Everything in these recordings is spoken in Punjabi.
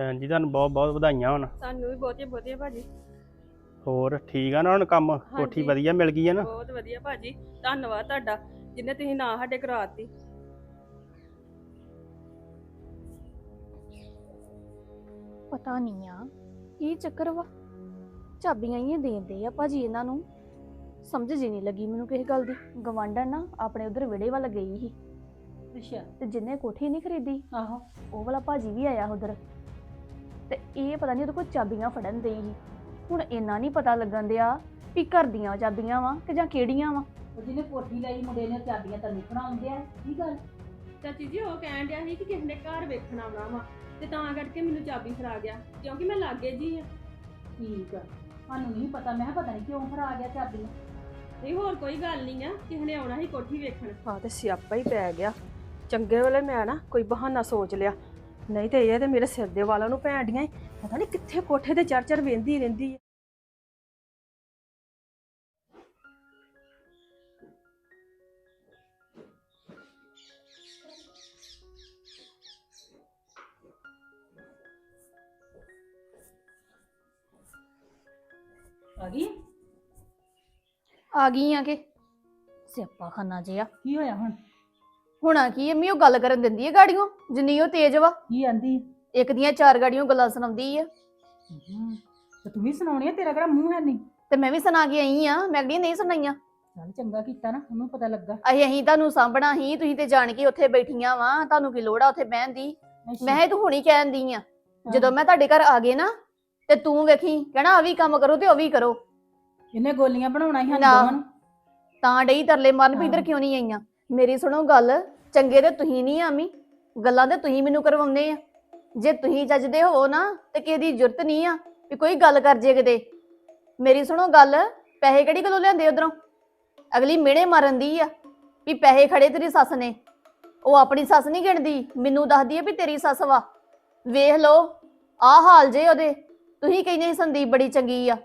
ਭੈਣ ਜੀ ਤੁਹਾਨੂੰ ਬਹੁਤ ਬਹੁਤ ਵਧਾਈਆਂ ਹੁਣ। ਤੁਹਾਨੂੰ ਵੀ ਬਹੁਤੀਆਂ ਬਹੁਤੀਆਂ ਭਾਜੀ। ਹੋਰ ਠੀਕ ਆ ਨਾ ਹੁਣ ਕੰਮ? ਕੋਠੀ। ਵਧੀਆ ਮਿਲ ਗਈ ਹੈ ਨਾ? ਬਹੁਤ ਵਧੀਆ ਭਾਜੀ। ਧੰਨਵਾਦ ਤੁਹਾਡਾ ਜਿੰਨੇ ਤੁਸੀਂ ਨਾ ਸਾਡੇ ਕਰਾਤੀ। ਪਤਾ ਨਹੀਂ ਆ ਕੀ ਚੱਕਰ ਵਾ। ਚਾਬੀਆਂ ਹੀ ਦੇਂਦੇ ਆ ਭਾਜੀ ਇਹਨਾਂ ਨੂੰ। ਸਮਝ ਜੀ ਨਹੀਂ ਲੱਗੀ ਮੈਨੂੰ ਕਿਸੇ ਗੱਲ ਦੀ। ਗਵਾਂਢਣ ਨਾ ਆਪਣੇ ਉਧਰ ਵਿੜੇ ਵੱਲ ਗਈ ਸੀ। ਅੱਛਾ। ਤੇ ਜਿੰਨੇ ਕੋਠੀ ਨਹੀਂ ਖਰੀਦੀ ਆਹੋ। ਉਹ ਵਾਲਾ ਭਾਜੀ ਵੀ ਆਇਆ ਉਧਰ। ਤੇ ਇਹ ਪਤਾ ਨਹੀਂ ਉਹਦੇ ਕੋਲ ਚਾਬੀਆਂ ਫੜਨ ਦੇਈ ਸੀ ਹੁਣ ਇੰਨਾ ਨਹੀਂ ਪਤਾ ਲੱਗਣ ਦਿਆ ਵੀ ਘਰ ਦੀਆਂ ਚਾਬੀਆਂ ਵਾ ਕਿ ਜਾਂ ਕਿਹੜੀਆਂ ਵਾ। ਉਹ ਜਿਹਨੇ ਕੋਠੀ ਲਈ ਮੁੰਡੇ ਨੇ ਚਾਬੀਆਂ ਤੈਨੂੰ ਫੜਾਉਂਦੇ ਆ ਕੀ ਗੱਲ? ਚਾਚੀ ਜੀ ਉਹ ਕਹਿਣ ਡਿਆ ਸੀ ਕਿ ਕਿਸੇ ਨੇ ਘਰ ਵੇਖਣ ਆਉਣਾ ਵਾ ਤੇ ਤਾਂ ਕਰਕੇ ਮੈਨੂੰ ਚਾਬੀ ਫੜਾ ਗਿਆ ਕਿਉਂਕਿ ਮੈਂ ਲਾਗੇ ਜੀ ਆ। ਠੀਕ ਆ ਸਾਨੂੰ ਨਹੀਂ ਪਤਾ ਮੈਂ ਕਿਹਾ ਪਤਾ ਨਹੀਂ ਕਿਉਂ ਫੜਾ ਗਿਆ ਚਾਬੀਆਂ। ਨਹੀਂ ਹੋਰ ਕੋਈ ਗੱਲ ਨਹੀਂ ਆ ਕਿਸੇ ਨੇ ਆਉਣਾ ਸੀ ਕੋਠੀ ਵੇਖਣ। ਹਾਂ ਤੇ ਸਿਆਪਾ ਹੀ ਪੈ ਗਿਆ। ਚੰਗੇ ਵੇਲੇ ਮੈਂ ਨਾ ਕੋਈ ਬਹਾਨਾ ਸੋਚ ਲਿਆ ਨਹੀਂ ਤੇ ਇਹ ਤੇ ਮੇਰੇ ਸਿਰ ਦੇ ਵਾਲਾਂ ਨੂੰ ਭੈਣ ਡੀਆਂ ਈ। ਪਤਾ ਨਹੀਂ ਕਿੱਥੇ ਕੋਠੇ ਤੇ ਚੜ ਚੜ ਵੇਂਦੀ ਰਹਿੰਦੀ ਆ ਆ ਗਈ? ਆ ਗਈ ਆ ਕਿ। ਸਿਆਪਾ ਖਾਨਾ ਜਿਆ ਕੀ ਹੋਇਆ ਹੁਣ? ਹੁਣਾ ਕੀ ਅੰਮੀ ਉਹ ਗੱਲ ਕਰਨ ਦਿੰਦੀ ਹੈ ਗਾੜੀਆਂ ਜਿੰਨੀ ਉਹ ਤੇਜ਼ ਵਾ। ਕੀ ਆਂਦੀ? ਇੱਕ ਦੀਆਂ ਚਾਰ ਗਾੜੀਆਂ ਗੱਲਾਂ ਸੁਣਾਉਂਦੀ ਆ। ਤੇ ਤੂੰ ਵੀ ਸੁਣਾਉਣੀ ਆ? ਤੇਰਾ ਕਿਹੜਾ ਮੂੰਹ ਹੈ ਨਹੀਂ? ਤੇ ਮੈਂ ਵੀ ਸੁਣਾ ਕੇ ਆਈ ਆ। ਮੈਂ ਕਿਹੜੀਆਂ ਨਹੀਂ ਸੁਣਾਈਆਂ। ਚੱਲ ਚੰਗਾ ਕੀਤਾ ਨਾ ਉਹਨੂੰ ਪਤਾ ਲੱਗਾ। ਅਸੀਂ ਅਸੀਂ ਤੁਹਾਨੂੰ ਸਾਂਭਣਾ ਹੀ ਤੁਸੀਂ ਤੇ ਜਾਣ ਕੇ ਉੱਥੇ ਬੈਠੀਆਂ ਵਾਂ। ਤੁਹਾਨੂੰ ਕੀ ਲੋੜ ਆ ਉੱਥੇ ਬਹਿਣ ਦੀ? ਮੈਂ ਇਹ ਤੂੰ ਹੁਣੀ ਕਹਿਣ ਦੀ ਆ। ਜਦੋਂ ਮੈਂ ਤੁਹਾਡੇ ਘਰ ਆ ਗਏ ਨਾ ਤੇ ਤੂੰ ਵੇਖੀ ਕਹਿਣਾ ਆ ਵੀ ਕੰਮ ਕਰੋ ਤੇ ਉਹ ਵੀ ਕਰੋ। ਇਹਨੇ ਗੋਲੀਆਂ ਬਣਾਉਣਾ ਹੀ ਹਨ ਨਾ। ਦੋਵਾਂ ਨੂੰ। ਤਾਂ ਡਈ ਤਰਲੇ ਮਾਰਨ ਵੀ ਇੱਧਰ ਹਾਂ। ਕਿਉਂ ਨਹੀਂ ਆਈਆਂ? ਮੇਰੀ ਸੁਣੋ ਗੱਲ, ਚੰਗੇ ਤੇ ਤੁਸੀਂ ਨਹੀਂ ਆਮੀ ਗੱਲਾਂ ਤੇ ਤੁਸੀਂ ਮੈਨੂੰ ਕਰਵਾਉਂਦੇ ਆ। ਜੇ ਤੁਸੀਂ ਜੱਜਦੇ ਹੋ ਨਾ, ਤੇ ਕਿਸੇ ਦੀ ਜ਼ਰੂਰਤ ਨਹੀਂ ਆ ਵੀ ਕੋਈ ਗੱਲ ਕਰ ਜੇ ਕਿਤੇ। ਮੇਰੀ ਸੁਣੋ ਗੱਲ, ਪੈਸੇ ਕਿਹੜੀ ਗੱਲੋਂ ਲਿਆਂਦੇ ਉਧਰੋਂ? ਅਗਲੀ ਮਿਹਣੇ ਮਾਰਨ ਦੀ ਆ ਵੀ ਪੈਸੇ ਖੜੇ ਤੇਰੀ ਸੱਸ ਨੇ। ਉਹ ਆਪਣੀ ਸੱਸ ਨਹੀਂ ਗਿਣਦੀ, ਮੈਨੂੰ ਦੱਸਦੀ ਆ ਵੀ ਤੇਰੀ ਸੱਸ ਵਾ। ਵੇਖ ਲਓ, ਆਹ ਹਾਲ ਜੇ ਉਹਦੇ। ਤੁਸੀਂ ਕਹਿੰਦੇ ਸੰਦੀਪ ਬੜੀ ਚੰਗੀ ਆ।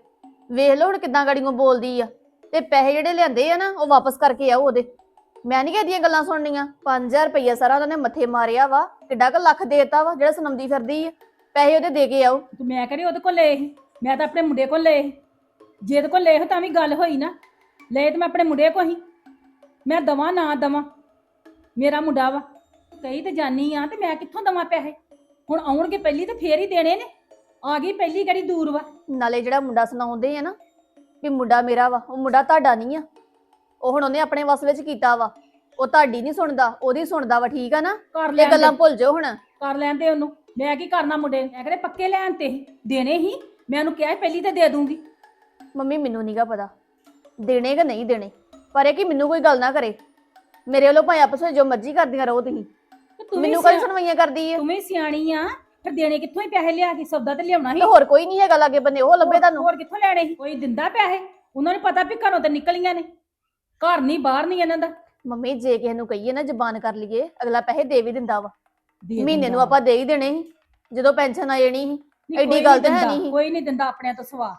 ਵੇਖ ਲਓ ਹੁਣ ਕਿਦਾਂ ਗੜੀਆਂ ਬੋਲਦੀ ਆ। ਤੇ ਪੈਸੇ ਜਿਹੜੇ ਲਿਆਂਦੇ ਆ ਨਾ, ਉਹ ਵਾਪਸ ਕਰਕੇ ਆਓ ਉਹਦੇ। ਮੈਂ ਨਹੀਂ ਕਹਦੀਆਂ ਗੱਲਾਂ ਸੁਣਨੀਆਂ। 5000 ਰੁਪਈਆ ਸਾਰਾ ਉਹਨਾਂ ਨੇ ਮੱਥੇ ਮਾਰਿਆ ਵਾ। ਕਿੱਡਾ ਕੁ ਲੱਖ ਦੇਤਾ ਵਾ ਜਿਹੜਾ ਸੁਣਾਉਂਦੀ ਫਿਰਦੀ ਆ। ਪੈਸੇ ਉਹਦੇ ਦੇ ਕੇ ਆਓ। ਤੇ ਮੈਂ ਕਿਹੜੀ ਉਹਦੇ ਕੋਲ ਲਏ ਸੀ। ਮੈਂ ਤਾਂ ਆਪਣੇ ਮੁੰਡੇ ਕੋਲ ਲਏ ਸੀ। ਜੇ ਇਹਦੇ ਕੋਲ ਲਏ ਸੀ ਤਾਂ ਵੀ ਗੱਲ ਹੋਈ ਨਾ। ਲਏ ਤੇ ਮੈਂ ਆਪਣੇ ਮੁੰਡੇ ਕੋਲ ਹੀ ਮੈਂ ਦਵਾਂ ਨਾ ਦਵਾਂ? ਮੇਰਾ ਮੁੰਡਾ ਵਾ। ਕਹੀ ਤੇ ਜਾਨੀ ਆ ਤੇ ਮੈਂ ਕਿੱਥੋਂ ਦਵਾਂ ਪੈਸੇ? ਹੁਣ ਆਉਣਗੇ ਪਹਿਲੀ ਤੇ ਫੇਰ ਹੀ ਦੇਣੇ ਨੇ। ਆ ਗਈ ਪਹਿਲੀ ਕਿਹੜੀ ਦੂਰ ਵਾ? ਨਾਲੇ ਜਿਹੜਾ ਮੁੰਡਾ ਸੁਣਾਉਂਦੇ ਆ ਨਾ ਵੀ ਮੁੰਡਾ ਮੇਰਾ ਵਾ ਉਹ ਮੁੰਡਾ ਤੁਹਾਡਾ ਨਹੀਂ ਆ। ਉਹ ਹੁਣ ਉਹਨੇ ਆਪਣੇ ਵਸ ਵਿੱਚ ਕੀਤਾ ਵਾ। ਉਹ ਤੁਹਾਡੀ ਨਹੀਂ ਸੁਣਦਾ ਉਹਦੀ ਸੁਣਦਾ ਵਾ ਠੀਕ ਆ ਨਾ? ਕਰ ਇਹ ਲੈਣ ਗੱਲਾਂ ਦੇ। ਭੁੱਲ ਜਾਓ ਹੁਣ। ਕਰ ਲੈਣ ਦੇ ਉਹਨੂੰ। ਮੈਂ ਕੀ ਕਰਨਾ ਮੁੰਡੇ ਨੂੰ? ਮੈਂ ਕਹਿੰਦੇ ਪੱਕੇ ਲੈਣ ਤੇ। ਦੇਣੇ ਹੀ? ਮੈਂ ਉਹਨੂੰ ਕਿਹਾ ਸੀ ਪਹਿਲੀ ਤੇ ਦੇ ਦੂੰਗੀ। ਮੰਮੀ ਮੈਨੂੰ ਨਹੀਂਗਾ ਪਤਾ। ਦੇਣੇ ਕਿ ਨਹੀਂ ਦੇਣੇ? ਪਰ ਇਹ ਕਿ ਮੈਨੂੰ ਕੋਈ ਗੱਲ ਨਾ ਕਰੇ। ਮੇਰੇ ਵੱਲੋਂ ਭਾਵੇਂ ਆਪਸ ਵਿੱਚ ਜੋ ਮਰਜ਼ੀ ਕਰਦੀਆਂ ਰਹੋ ਤੁਸੀਂ। ਤੇ ਤੂੰ ਵੀ ਮੈਨੂੰ ਸਿਆ- ਸੁਣਵਾਈਆਂ ਕਰਦੀ ਏ? ਤੂੰ ਵੀ ਸਿਆਣੀ ਆ। ਫਿਰ ਦੇਣੇ ਕਿੱਥੋਂ ਹੀ ਪੈਸੇ ਲਿਆ ਕੇ ਸੌਦਾ ਤੇ ਲਿਆਉਣਾ ਸੀ? ਤੇ ਹੋਰ ਕੋਈ ਨਹੀਂ ਹੈਗਾ ਲਾਗੇ ਬੰਦੇ ਉਹ ਲੱਭੇ ਤੁਹਾਨੂੰ। ਹੋਰ ਕਿੱਥੋਂ ਲੈਣੇ ਸੀ? ਕੋਈ ਦਿੰਦਾ ਪੈਸੇ? ਉਹਨਾਂ ਨੂੰ ਪਤਾ ਵੀ ਘਰੋਂ ਤੇ ਨਿਕਲੀਆਂ ਨੇ। ਘਰ ਨਹੀਂ ਬਾਹਰ ਨਹੀਂ ਇਹਨਾਂ ਦਾ? ਮੰਮੀ ਜੇ ਕਿਸੇ ਨੂੰ ਕਹੀਏ ਨਾ ਜ਼ਬਾਨ ਕਰ ਲਈਏ ਅਗਲਾ ਪੈਸੇ ਦੇ ਵੀ ਦਿੰਦਾ ਵਾ। ਦੇ ਮਹੀਨੇ ਦਿੰਦਾ ਨੂੰ ਆਪਾਂ ਦੇ ਹੀ ਦੇਣੇ ਸੀ ਜਦੋਂ ਪੈਨਸ਼ਨ ਆ ਜਾਣੀ ਸੀ ਨਹੀਂ, ਐਡੀ ਕੋਈ ਗੱਲ ਤਾਂ ਹੈ ਦਿੰਦਾ, ਨਹੀਂ। ਕੋਈ ਨਹੀਂ ਦਿੰਦਾ ਆਪਣਿਆਂ ਤੋਂ ਸਵਾ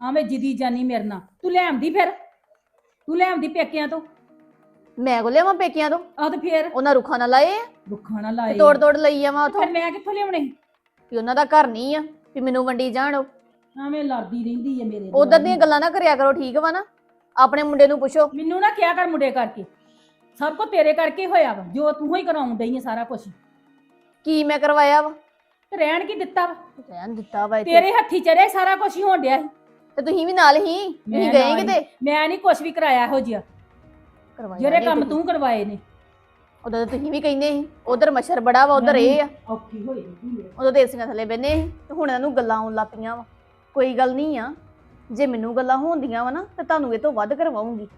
ਆਵੇਂ ਜਿੱਦੀ ਜਾਨੀ ਮੇਰੇ ਨਾਲ। ਤੂੰ ਲੈ ਆਂਦੀ ਫਿਰ? ਤੂੰ ਲੈ ਆਂਦੀ ਪੇਕਿਆਂ ਤੋਂ? ਮੈਂ ਕੋ ਲਿਆਵਾਂ ਪੇਕਿਆਂ ਤੋਂ? ਆਹ ਤੇ ਫਿਰ? ਉਹਨਾਂ ਰੁੱਖਾਂ ਨਾਲ ਲਾਏ ਆ? ਰੁੱਖਾਂ ਨਾ ਤੇ ਲਾਏ ਤੋੜ ਤੋੜ ਲਈ ਆਵਾਂ ਫਿਰ ਉਥੋਂ। ਮੈਂ ਕਿੱਥੋਂ ਲਿਆਉਣੇ ਵੀ ਉਹਨਾਂ ਦਾ ਘਰ ਨਹੀਂ ਆ ਵੀ ਮੈਨੂੰ ਵੰਡੀ ਜਾਣ ਆਵੇਂ ਲੜਦੀ ਰਹਿੰਦੀ ਹੈ ਮੇਰੇ ਉਧਰ ਦੁਆਲੇ। ਦੀਆਂ ਗੱਲਾਂ ਨਾ ਕਰਿਆ ਕਰੋ ਠੀਕ ਵਾ ਨਾ? ਆਪਣੇ ਮੁੰਡੇ ਨੂੰ ਪੁੱਛੋ। ਮੈਨੂੰ ਨਾ ਕਿਹਾ ਕਰ ਮੁੰਡੇ ਕਰਕੇ। ਸਭ ਕੋ ਤੇਰੇ ਕਰਕੇ ਹੋਇਆ ਵਾ। ਜੋ ਤੂੰ ਹੀ ਕਰਾਉਣ ਡਈ ਹੈ ਸਾਰਾ ਕੁਝ ਕੀ ਮੈਂ ਕਰਵਾਇਆ ਵਾ? ਤੇ ਰਹਿਣ ਕੀ ਦਿੱਤਾ ਵਾ? ਰਹਿਣ ਦਿੱਤਾ ਵਾ ਇੱਥੇ। ਤੇਰੇ ਹੱਥੀ ਚੜਿਆ ਸਾਰਾ ਕੁਝ ਹੀ ਹੋਣ ਡਿਆ ਸੀ ਤੇ ਤੁਸੀਂ ਵੀ ਨਾਲ ਹੀ? ਤੁਸੀਂ ਮੈਂ ਗਏ ਨਾਲ ਹੀ। ਕਿਤੇ ਮੈਂ ਨਹੀਂ ਕੁਝ ਵੀ ਕਰਾਇਆ ਇਹੋ ਜਿਹਾ। ਕਰਵਾਇਆ ਜਿਹੜੇ ਨੀ ਕੰਮ ਤੁਸੀਂ। ਤੂੰ ਕਰਵਾਏ ਨੇ। ਉਦੋਂ ਤਾਂ ਤੁਸੀਂ ਵੀ ਕਹਿੰਦੇ ਸੀ ਉਧਰ ਮੱਛਰ ਬੜਾ ਵਾ ਉਧਰ ਇਹ ਆ। ਔਖੀ ਹੋਈ। ਉਦੋਂ ਦੇਸੀਆਂ ਥੱਲੇ ਬੈਨੇ ਤੇ ਹੁਣ ਇਹਨਾਂ ਨੂੰ ਗੱਲਾਂ ਆਉਣ ਲੱਗ ਪਈਆਂ ਵਾ। ਕੋਈ ਗੱਲ ਨਹੀਂ ਆ। ਜੇ ਮੈਨੂੰ ਗੱਲਾਂ ਹੋਣਦੀਆਂ ਵਾ ਨਾ ਤੇ ਤੁਹਾਨੂੰ ਇਹ ਤੋਂ ਵੱਧ ਕਰਵਾਉਂਗੀ।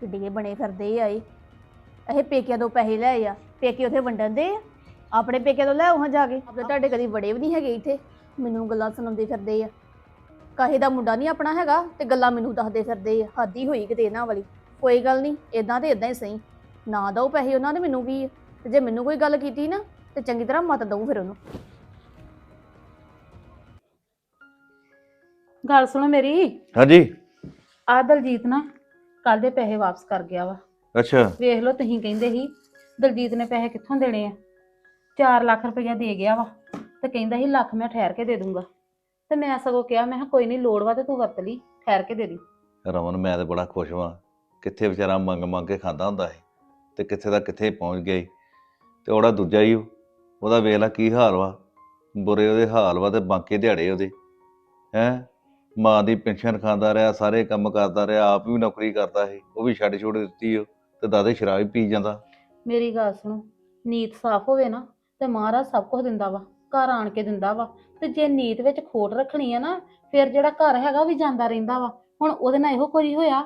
ਕਿੱਡੇ ਬਣੇ ਫਿਰਦੇ ਆ ਇਹ। ਇਹ ਪੇਕਿਆਂ ਤੋਂ ਪੈਸੇ ਲੈ ਆ। ਪੇਕੇ ਉਥੇ ਵੰਡਣ ਦੇ ਆ। ਆਪਣੇ ਪੇਕਿਆਂ ਤੋਂ ਲੈ ਆਉਂ ਜਾ ਕੇ। ਆਪਣੇ ਤੁਹਾਡੇ ਕਦੀ ਬੜੇ ਵੀ ਨਹੀਂ ਹੈਗੇ ਇੱਥੇ। ਮੈਨੂੰ ਗੱਲਾਂ ਸੁਣਾਉਂਦੇ ਫਿਰਦੇ ਆ। ਕਾਹੇ ਦਾ ਮੁੰਡਾ ਨਹੀਂ ਆਪਣਾ ਹੈਗਾ ਤੇ ਗੱਲਾਂ ਮੈਨੂੰ ਦੱਸਦੇ ਫਿਰਦੇ ਆ। ਹਾਦੀ ਹੋਈ ਕਿਤੇ ਇਹਨਾਂ ਵਾਲੀ। ਕੋਈ ਗੱਲ ਨਹੀਂ ਇਦਾਂ ਤੇ ਇਦਾਂ ਹੀ ਸਹੀ। ਨਾ ਦਓ ਪੈਸੇ ਉਹਨਾਂ ਨੇ ਮੈਨੂੰ ਕੀ ਆ ਤੇ ਜੇ ਮੈਨੂੰ ਕੋਈ ਗੱਲ ਕੀਤੀ ਨਾ, ਤੇ ਚੰਗੀ ਤਰ੍ਹਾਂ ਮਤ ਦਊ ਫਿਰ ਉਹਨੂੰ। ਗੱਲ ਸੁਣੋ ਮੇਰੀ। ਹਾਂਜੀ। ਆ ਦਲਜੀਤ ਨਾ ਕੱਲ ਦੇ ਪੈਸੇ ਵਾਪਸ ਕਰ ਗਿਆ ਵਾ। ਅੱਛਾ। ਵੇਖ ਲਓ ਤੁਸੀਂ ਕਹਿੰਦੇ ਸੀ ਦਲਜੀਤ ਨੇ ਪੈਸੇ ਕਿੱਥੋਂ ਦੇਣੇ ਆ? 4 ਲੱਖ ਰੁਪਇਆ ਦੇ ਗਿਆ ਵਾ ਤੇ ਕਹਿੰਦਾ ਸੀ ਲੱਖ ਮੈਂ ਠਹਿਰ ਕੇ ਦੇ ਦੂੰਗਾ। ਤੇ ਮੈਂ ਸਗੋਂ ਕਿਹਾ ਮੈਂ ਕਿਹਾ ਕੋਈ ਨਹੀਂ ਲੋੜ ਵਾ ਤੇ ਤੂੰ ਵਰਤ ਲਈ ਠਹਿਰ ਕੇ ਦੇ ਦੀ। ਰਮਨ ਮੈਂ ਤੇ ਬੜਾ ਖੁਸ਼ ਹਾਂ ਕਿੱਥੇ ਵਿਚਾਰਾ ਮੰਗ ਮੰਗ ਕੇ ਖਾਂਦਾ ਹੁੰਦਾ ਸੀ ਤੇ ਕਿੱਥੇ ਦਾ ਕਿੱਥੇ ਪਹੁੰਚ ਗਿਆ ਈ। ਤੇ ਉਹਦਾ ਦੂਜਾ ਹੀ ਉਹ। ਉਹਦਾ ਵੇਖ ਲੈ ਕੀ ਹਾਲ ਵਾ। ਬੁਰੇ ਉਹਦੇ ਹਾਲ ਵਾ ਤੇ ਬਾਕੀ ਦਿਹਾੜੇ ਉਹਦੇ। ਹੈ? ਮਾਂ ਦੀ ਪੈਨਸ਼ਨ ਖਾਂਦਾ ਰਿਹਾ, ਸਾਰੇ ਕੰਮ ਕਰਦਾ ਰਿਹਾ, ਆਪ ਵੀ ਨੌਕਰੀ ਕਰਦਾ ਸੀ, ਉਹ ਵੀ ਛੱਡ ਛੋੜ ਦਿੱਤੀ ਉਹ, ਤੇ ਦਾਦੇ ਸ਼ਰਾਬ ਵੀ ਪੀ ਜਾਂਦਾ। ਮੇਰੀ ਗੱਲ ਸੁਣੋ, ਨੀਤ ਸਾਫ਼ ਹੋਵੇ ਨਾ, ਤੇ ਮਹਾਰਾਜ ਸਭ ਕੁਝ ਦਿੰਦਾ ਵਾ, ਘਰ ਆਣ ਕੇ ਦਿੰਦਾ ਵਾ, ਤੇ ਜੇ ਨੀਤ ਵਿੱਚ ਖੋਟ ਰੱਖਣੀ ਆ ਨਾ, ਫਿਰ ਜਿਹੜਾ ਘਰ ਹੈਗਾ ਉਹ ਵੀ ਜਾਂਦਾ ਰਹਿੰਦਾ ਵਾ, ਹੁਣ ਉਹਦੇ ਨਾਲ ਇਹੋ ਕੋਈ ਹੋਇਆ?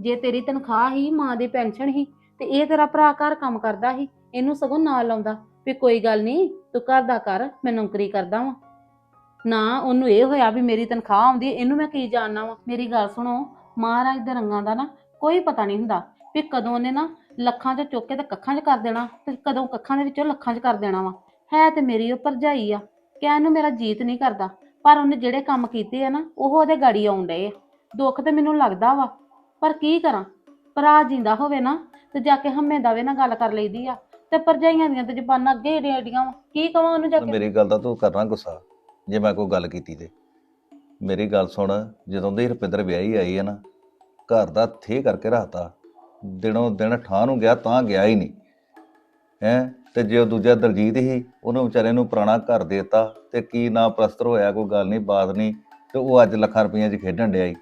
ਜੇ ਤੇਰੀ ਤਨਖਾਹ ਹੀ, ਮਾਂ ਦੀ ਪੈਨਸ਼ਨ ਹੀ, ਤੇ ਇਹ ਤੇਰਾ ਭਰਾ ਘਰ ਕੰਮ ਕਰਦਾ ਸੀ, ਇਹਨੂੰ ਸਗੋਂ ਨਾਲ ਲਾਉਂਦਾ, ਵੀ ਕੋਈ ਗੱਲ ਨਹੀਂ, ਤੂੰ ਘਰ ਦਾ ਕਰ, ਮੈਂ ਨੌਕਰੀ ਕਰਦਾ ਵਾਂ। ਨਾ, ਉਹਨੂੰ ਇਹ ਹੋਇਆ ਵੀ ਮੇਰੀ ਤਨਖਾਹ ਆਉਂਦੀ ਇਹਨੂੰ ਮੈਂ ਕੀ ਜਾਣਨਾ ਵਾ? ਮੇਰੀ ਗੱਲ ਸੁਣੋ, ਮਹਾਰਾਜ ਦੇ ਰੰਗਾਂ ਦਾ ਨਾ ਕੋਈ ਪਤਾ ਨਹੀਂ ਹੁੰਦਾ ਵੀ ਕਦੋਂ ਉਹਨੇ ਨਾ ਲੱਖਾਂ 'ਚ ਚੁੱਕ ਕੇ ਤੇ ਕੱਖਾਂ 'ਚ ਕਰ ਦੇਣਾ ਤੇ ਕਦੋਂ ਕੱਖਾਂ ਦੇ ਵਿੱਚੋਂ ਲੱਖਾਂ 'ਚ ਕਰ ਦੇਣਾ ਵਾ। ਹੈ ਤੇ ਮੇਰੀ ਉਹ ਭਰਜਾਈ ਆ, ਕਹਿਣ ਨੂੰ ਮੇਰਾ ਜੀਤ ਨਹੀਂ ਕਰਦਾ, ਪਰ ਉਹਨੇ ਜਿਹੜੇ ਕੰਮ ਕੀਤੇ ਆ ਨਾ, ਉਹ ਉਹਦੇ ਗਾੜੀ ਆਉਣ ਡਏ ਆ। ਦੁੱਖ ਤੇ ਮੈਨੂੰ ਲੱਗਦਾ ਵਾ, ਪਰ ਕੀ ਕਰਾਂ? ਭਰਾ ਜਿੰਦਾ ਹੋਵੇ ਨਾ ਤੇ ਜਾ ਕੇ ਹੰਮੇ ਦਾਵੇ ਨਾਲ ਗੱਲ ਕਰ ਲਈਦੀ ਆ ਤੇ ਭਰਜਾਈਆਂ ਦੀਆਂ ਤੇ ਜ਼ਬਾਨਾਂ ਅੱਗੇ ਏਡੀਆਂ ਏਡੀਆਂ ਵਾ। ਕੀ ਕਵਾਂ ਉਹਨੂੰ ਜਾ ਕੇ? ਮੇਰੀ ਗੱਲ ਦਾ ਤੂੰ ਕਰਨਾ ਗੁੱਸਾ। ਜੇ ਮੈਂ ਕੋਈ ਗੱਲ ਕੀਤੀ ਤੇ। ਮੇਰੀ ਗੱਲ ਸੁਣ, ਜਦੋਂ ਦੀ ਰੁਪਿੰਦਰ ਵਿਆਹੀ ਆਈ ਹੈ ਨਾ, ਘਰ ਦਾ ਥੇ ਕਰਕੇ ਰੱਖਤਾ। ਦਿਨੋਂ ਦਿਨ ਠਾਹ ਨੂੰ ਗਿਆ ਤਾਂ ਗਿਆ ਹੀ ਨਹੀਂ। ਹੈ? ਤੇ ਜੇ ਉਹ ਦੂਜਾ ਦਲਜੀਤ ਹੀ, ਉਹਨੂੰ ਵਿਚਾਰੇ ਨੂੰ ਪੁਰਾਣਾ ਘਰ ਦੇਤਾ, ਤੇ ਕੀ ਨਾ ਪ੍ਰਸਤਰ ਹੋਇਆ, ਕੋਈ ਗੱਲ ਨਹੀਂ, ਬਾਤ ਨਹੀਂ, ਤੇ ਉਹ ਅੱਜ ਲੱਖਾਂ ਰੁਪਈਆਂ 'ਚ ਖੇਡਣ ਡਿਆ ਈ।